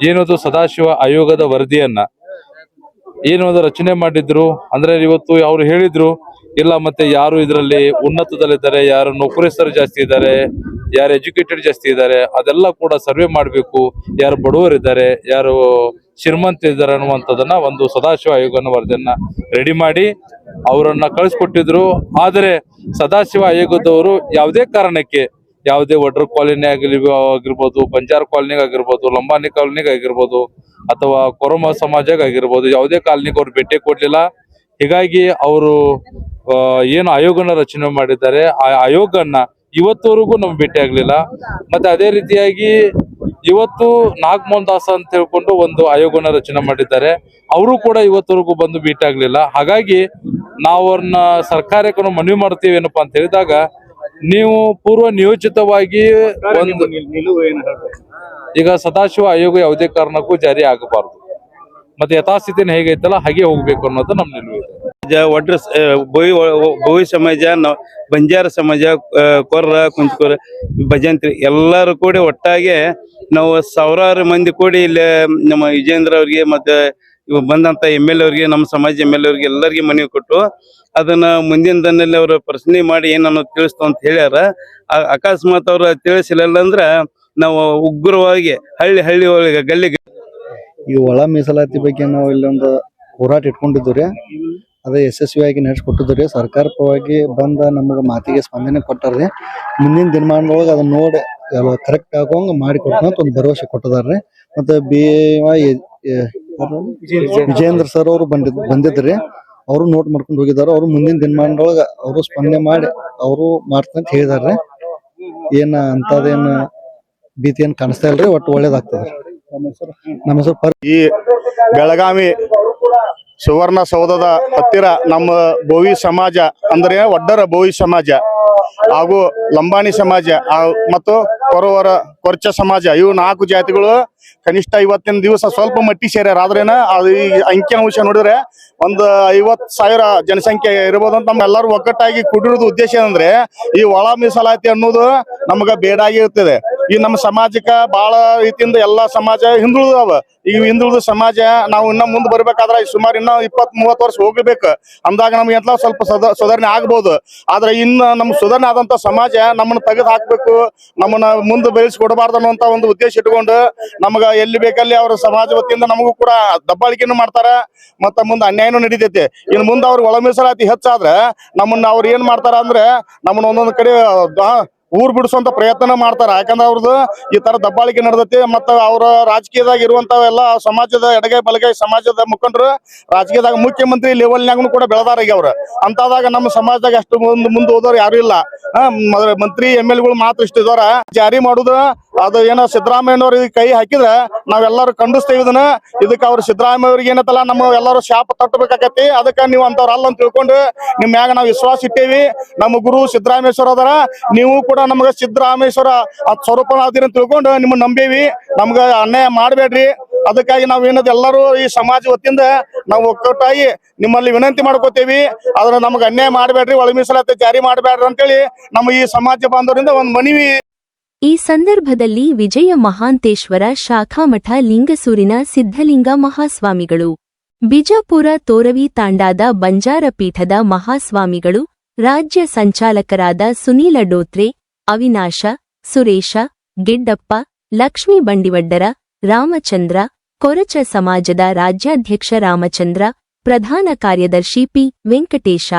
Speaker 11: ಏನಿವತ್ತು ಸದಾಶಿವ ಆಯೋಗದ ವರದಿಯನ್ನ ಏನು ಒಂದು ರಚನೆ ಮಾಡಿದ್ರು? ಅಂದ್ರೆ ಇವತ್ತು ಅವ್ರು ಹೇಳಿದ್ರು, ಇಲ್ಲ ಮತ್ತೆ ಯಾರು ಇದರಲ್ಲಿ ಉನ್ನತದಲ್ಲಿದ್ದಾರೆ, ಯಾರು ನೌಕರಸ್ಥರು ಜಾಸ್ತಿ ಇದ್ದಾರೆ, ಯಾರು ಎಜುಕೇಟೆಡ್ ಜಾಸ್ತಿ ಇದ್ದಾರೆ, ಅದೆಲ್ಲ ಕೂಡ ಸರ್ವೆ ಮಾಡಬೇಕು, ಯಾರು ಬಡವರಿದ್ದಾರೆ, ಯಾರು ಶ್ರೀಮಂತ ಇದ್ದಾರೆ ಅನ್ನುವಂಥದ್ದನ್ನ ಒಂದು ಸದಾಶಿವ ಆಯೋಗನ ವರದಿಯನ್ನ ರೆಡಿ ಮಾಡಿ ಅವರನ್ನ ಕಳಿಸ್ಕೊಟ್ಟಿದ್ರು. ಆದರೆ ಸದಾಶಿವ ಆಯೋಗದವರು ಯಾವುದೇ ಕಾರಣಕ್ಕೆ ಯಾವುದೇ ಒಡ್ರ್ ಕಾಲೋನಿ ಆಗಲಿ ಆಗಿರ್ಬೋದು, ಬಂಜಾರ್ ಕಾಲೋನಿ ಆಗಿರ್ಬೋದು ಲಂಬಾನಿ ಕಾಲೋನಿಗೆ ಆಗಿರ್ಬೋದು, ಅಥವಾ ಕೊರಮ ಸಮಾಜಕ್ಕೆ ಆಗಿರ್ಬೋದು, ಯಾವುದೇ ಕಾಲೋನಿಗೆ ಅವ್ರು ಭೇಟಿ ಕೊಡ್ಲಿಲ್ಲ. ಹೀಗಾಗಿ ಅವರು ಏನು ಆಯೋಗನ ರಚನೆ ಮಾಡಿದ್ದಾರೆ. ಆ ಆಯೋಗನ ಇವತ್ತವರೆಗೂ ನಮ್ಗೆ ಭೇಟಿ ಆಗ್ಲಿಲ್ಲ. ಮತ್ತೆ ಅದೇ ರೀತಿಯಾಗಿ ಇವತ್ತು ನಾಗಮೋಹನ್ ದಾಸ್ ಅಂತ ಹೇಳ್ಕೊಂಡು ಒಂದು ಆಯೋಗನ ರಚನೆ ಮಾಡಿದ್ದಾರೆ. ಅವರು ಕೂಡ ಇವತ್ತವರೆಗೂ ಬಂದು ಭೇಟಿ ಆಗ್ಲಿಲ್ಲ. ಹಾಗಾಗಿ ನಾವು ಅವ್ರನ್ನ ಮನವಿ ಮಾಡ್ತೀವಿ ಏನಪ್ಪಾ ಅಂತ ಹೇಳಿದಾಗ ನೀವು ಪೂರ್ವ ನಿಯೋಜಿತವಾಗಿ ಒಂದು ಈಗ ಸದಾಶಿವ ಆಯೋಗ ಯಾವುದೇ ಕಾರಣಕ್ಕೂ ಜಾರಿ ಆಗಬಾರದು. ಮತ್ತೆ ಯಥಾಸ್ಥಿತಿನ ಹೇಗೈತಲ್ಲ ಹಾಗೆ ಹೋಗ್ಬೇಕು ಅನ್ನೋದು ನಮ್ಮ ನಿಲುವು ಇದೆ.
Speaker 12: ಒಡ್ರ ಬೋಯಿ ಬೋಯಿ ಸಮಾಜ ಬಂಜಾರ ಸಮಾಜ ಕೊರ ಕೊರ್ರ ಕುಂಚಕೊರ ಭಜಂತ್ರಿ ಎಲ್ಲರೂ ಕೂಡಿ ಒಟ್ಟಾಗಿ ನಾವು ಸಾವಿರಾರು ಮಂದಿ ಕೂಡಿ ಇಲ್ಲಿ ನಮ್ಮ ವಿಜೇಂದ್ರ ಅವ್ರಿಗೆ ಮತ್ತೆ ಇವ್ ಬಂದಂತ ಎಂ ಎಲ್ ನಮ್ಮ ಸಮಾಜ ಎಂ ಎಲ್ ಅವ್ರಿಗೆ ಎಲ್ಲರಿಗೆ ಮನವಿ ಕೊಟ್ಟು ಅದನ್ನ ಮುಂದಿನ ದಿನದಲ್ಲಿ ಅವರು ಪ್ರಶ್ನೆ ಮಾಡಿ ಏನನ್ನು ತಿಳಿಸ್ತು ಅಂತ ಹೇಳ್ಯಾರ. ಅಕಸ್ಮಾತ್ ಅವ್ರ ತಿಳಿಸಿಲ್ಲ ಅಂದ್ರ ನಾವು ಉಗ್ರವಾಗಿ ಹಳ್ಳಿ ಹಳ್ಳಿ ಒಳಗೆ ಗಲ್ಲಿ
Speaker 13: ಈ ಒಳ ಮೀಸಲಾತಿ ಬಗ್ಗೆ ನಾವು ಇಲ್ಲೊಂದು ಹೋರಾಟ ಇಟ್ಕೊಂಡಿದ್ದು ರೀ ಅದೇ ಯಶಸ್ವಿಯಾಗಿ ನಡೆಸ್ಕೊಟ್ಟಿದ್ರಿ ಸರ್ಕಾರ ಪರವಾಗಿ ಬಂದ ನಮಗೆ ಮಾತಿಗೆ ಸ್ಪಂದನೆ ಕೊಟ್ಟಾರ್ರಿ. ಮುಂದಿನ ದಿನಮಾನದೊಳಗೆ ಅದನ್ನ ನೋಡಿ ಎಲ್ಲ ಕರೆಕ್ಟ್ ಆಗೋಂಗ ಮಾಡಿ ಕೊಟ್ಟಂತ ಒಂದು ಭರವಸೆ ಕೊಟ್ಟದಾರ್ರಿ. ಮತ್ತೆ ಬಿ ವಿಜೇಂದ್ರ ಸರ್ ಅವರು ಬಂದಿದ್ ಬಂದಿದ್ರಿ. ಅವರು ನೋಟ್ ಮಾಡ್ಕೊಂಡು ಹೋಗಿದಾರ ಅವ್ರು ಮುಂದಿನ ದಿನಮಾನದೊಳಗ ಅವರು ಸ್ಪಂದನೆ ಮಾಡಿ ಅವರು ಮಾಡ್ತಂತ ಹೇಳಿದಾರ್ರಿ. ಏನ ಅಂತದೇನ ಭೀತಿ ಏನ್ ಕಾಣಿಸ್ತಾ ಇಲ್ರಿ, ಒಟ್ಟು ಒಳ್ಳೇದಾಗ್ತದೆ ನಮ್ಮ ಹೆಸರು
Speaker 14: ಈ ಬೆಳಗಾವಿ ಸುವರ್ಣ ಸೌಧದ ಹತ್ತಿರ ನಮ್ಮ ಬೋವಿ ಸಮಾಜ ಅಂದ್ರೆ ಒಡ್ಡರ ಬೋವಿ ಸಮಾಜ. ಹಾಗೂ ಲಂಬಾಣಿ ಸಮಾಜ ಮತ್ತು ಕೊರವರ ಕೊರ್ಚ ಸಮಾಜ, ಇವು ನಾಲ್ಕು ಜಾತಿಗಳು. ಕನಿಷ್ಠ ಇವತ್ತಿನ ದಿವಸ ಸ್ವಲ್ಪ ಮಟ್ಟಿ ಸೇರ್ಯಾರ. ಆದ್ರೇನ ಅದು ಈ ಅಂಕಿಅಂಶ ನೋಡಿದ್ರೆ ಒಂದು ಐವತ್ ಸಾವಿರ ಜನಸಂಖ್ಯೆ ಇರ್ಬೋದು ಅಂತ ನಮ್ಮೆಲ್ಲರೂ ಒಗ್ಗಟ್ಟಾಗಿ ಕೂಡಿರೋದು ಉದ್ದೇಶ ಏನಂದ್ರೆ ಈ ಒಳ ಮೀಸಲಾತಿ ಅನ್ನೋದು ನಮಗ ಬೇಡಾಗಿರ್ತದೆ ಈ ನಮ್ಮ ಸಮಾಜಕ್ಕ ಬಹಳ ರೀತಿಯಿಂದ ಎಲ್ಲಾ ಸಮಾಜ ಹಿಂದುಳಿದವ ಈ ಹಿಂದುಳಿದ ಸಮಾಜ ನಾವು ಇನ್ನ ಮುಂದೆ ಬರ್ಬೇಕಾದ್ರೆ ಸುಮಾರು ಇನ್ನ ಇಪ್ಪತ್ ಮೂವತ್ ವರ್ಷ ಹೋಗ್ಬೇಕು ಅಂದಾಗ ನಮ್ಗೆ ಎಲ್ಲ ಸ್ವಲ್ಪ ಸುಧಾರಣೆ ಆಗ್ಬೋದು. ಆದ್ರೆ ಇನ್ನ ನಮ್ ಸುಧಾರಣೆ ಆದಂತ ಸಮಾಜ ನಮ್ಮನ್ನ ತೆಗೆದು ಹಾಕ್ಬೇಕು, ನಮ್ಮನ್ನ ಮುಂದೆ ಬೆಳೆಸಿ ಕೊಡಬಾರ್ದು ಅನ್ನುವಂತ ಒಂದು ಉದ್ದೇಶ ಇಟ್ಕೊಂಡು ನಮಗ ಎಲ್ಲಿ ಬೇಕಲ್ಲಿ ಅವ್ರ ಸಮಾಜ ವತಿಯಿಂದ ನಮಗೂ ಕೂಡ ದಬ್ಬಾಳಿಕೆನು ಮಾಡ್ತಾರ, ಮತ್ತ ಮುಂದೆ ಅನ್ಯಾಯನೂ ನಡೀತೈತಿ. ಇನ್ ಮುಂದೆ ಅವ್ರ ಒಳ ಮೀಸಲಾತಿ ಹೆಚ್ಚಾದ್ರೆ ನಮ್ಮನ್ನ ಅವ್ರು ಏನ್ ಮಾಡ್ತಾರ ಅಂದ್ರೆ ನಮ್ಮನ್ನ ಒಂದೊಂದ್ ಕಡೆ ಊರ್ ಬಿಡಿಸುವಂತ ಪ್ರಯತ್ನ ಮಾಡ್ತಾರ. ಯಾಕಂದ್ರೆ ಅವ್ರದ್ದು ಈ ತರ ದಬ್ಬಾಳಿಕೆ ನಡೆದೈತಿ ಮತ್ತ ಅವ್ರ ರಾಜಕೀಯದಾಗ ಇರುವಂತ ಎಲ್ಲ ಸಮಾಜದ ಎಡಗೈ ಬಲಗೈ ಸಮಾಜದ ಮುಖಂಡರು ರಾಜಕೀಯದಾಗ ಮುಖ್ಯಮಂತ್ರಿ ಲೆವೆಲ್ನಾಗೂ ಕೂಡ ಬೆಳೆದಾರ ಈಗ ಅವ್ರ. ಅಂತದಾಗ ನಮ್ಮ ಸಮಾಜದಾಗ ಅಷ್ಟು ಮುಂದ್ ಮುಂದೆ ಹೋದವ್ರು ಯಾರು ಇಲ್ಲ. ಮಂತ್ರಿ ಎಂ ಎಲ್ಗಳು ಮಾತ್ರ ಇಷ್ಟ ಜಾರಿ ಮಾಡುದು ಅದು ಏನೋ ಸಿದ್ದರಾಮಯ್ಯನವ್ರ ಕೈ ಹಾಕಿದ್ರೆ ನಾವೆಲ್ಲರೂ ಖಂಡಿಸ್ತೇವೆ ಇದನ್ನ. ಇದಕ್ಕೆ ಅವ್ರು ಸಿದ್ದರಾಮಯ್ಯ ಅವ್ರಿಗೆ ಏನತ್ತಲ್ಲ, ನಮ್ಮ ಎಲ್ಲರೂ ಶಾಪ ತಟ್ಟಬೇಕಾಕತಿ ಅದಕ್ಕೆ ನೀವು ಅಂತವ್ರ ಅಲ್ಲ ಅಂತ ತಿಳ್ಕೊಂಡು ನಿಮ್ ಮ್ಯಾಗ ನಾವು ವಿಶ್ವಾಸ ಇಟ್ಟೇವಿ. ನಮ್ಮ ಗುರು ಸಿದ್ದರಾಮೇಶ್ವರ ಅದರ. ನೀವು ಕೂಡ ನಮ್ಗ ಸಿದ್ದರಾಮೇಶ್ವರ ಅದ್ ಸ್ವರೂಪನ ಅದಿರ ಅಂತ ತಿಳ್ಕೊಂಡು ನಿಮ್ಮ ನಂಬೇವಿ. ನಮ್ಗ ಅನ್ಯಾಯ ಮಾಡಬೇಡ್ರಿ. ಅದಕ್ಕಾಗಿ ನಾವ್ ಏನದ ಎಲ್ಲರೂ ಈ ಸಮಾಜ ವತಿಯಿಂದ ನಾವು ಒಕ್ಕಟ್ಟಾಗಿ ನಿಮ್ಮಲ್ಲಿ ವಿನಂತಿ ಮಾಡ್ಕೋತೇವಿ. ಆದ್ರೆ ನಮ್ಗೆ ಅನ್ಯಾಯ ಮಾಡಬೇಡ್ರಿ, ಒಳ ಮೀಸಲಾತಿ ಜಾರಿ ಮಾಡಬೇಡ್ರಿ ಅಂತೇಳಿ ನಮ್ಮ ಈ ಸಮಾಜ ಬಾಂಧವರಿಂದ ಒಂದ್ ಮನವಿ
Speaker 1: ಈ ಸಂದರ್ಭದಲ್ಲಿ ವಿಜಯ ಮಹಾಂತೇಶ್ವರ ಶಾಖಾಮಠ ಲಿಂಗಸೂರಿನ ಸಿದ್ಧಲಿಂಗ ಮಹಾಸ್ವಾಮಿಗಳು. ಬಿಜಾಪುರ ತೋರವಿ ತಾಂಡಾದ ಬಂಜಾರ ಪೀಠದ ಮಹಾಸ್ವಾಮಿಗಳು, ರಾಜ್ಯ ಸಂಚಾಲಕರಾದ ಸುನೀಲ ಡೋತ್ರೆ, ಅವಿನಾಶ, ಸುರೇಶ, ಗಿಡ್ಡಪ್ಪ, ಲಕ್ಷ್ಮೀ ಬಂಡಿವಡ್ಡರ, ರಾಮಚಂದ್ರ, ಕೊರಚ ಸಮಾಜದ ರಾಜ್ಯಾಧ್ಯಕ್ಷ ರಾಮಚಂದ್ರ, ಪ್ರಧಾನ ಕಾರ್ಯದರ್ಶಿ ಪಿ ವೆಂಕಟೇಶ.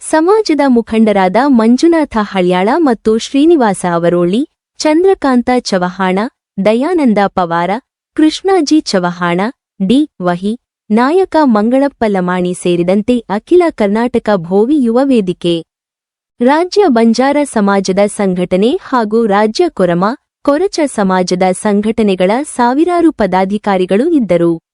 Speaker 1: ಸಮಾಜದ ಮುಖಂಡರಾದ ಮಂಜುನಾಥ ಹಳ್ಯಾಳ ಮತ್ತು ಶ್ರೀನಿವಾಸ ಅವರೋಳಿ, ಚಂದ್ರಕಾಂತ ಚವಹಾಣ, ದಯಾನಂದ ಪವಾರ, ಕೃಷ್ಣಾಜಿ ಚವಹಾಣ, ಡಿ. ವಹಿ, ನಾಯಕ ಮಂಗಳಪ್ಪ ಲಮಾಣಿ ಸೇರಿದಂತೆ ಅಖಿಲ ಕರ್ನಾಟಕ ಭೋವಿ ಯುವ ವೇದಿಕೆ. ರಾಜ್ಯ ಬಂಜಾರ ಸಮಾಜದ ಸಂಘಟನೆ ಹಾಗೂ ರಾಜ್ಯ ಕೊರಮ, ಕೊರಚ ಸಮಾಜದ ಸಂಘಟನೆಗಳ ಸಾವಿರಾರು ಪದಾಧಿಕಾರಿಗಳು ಇದ್ದರು.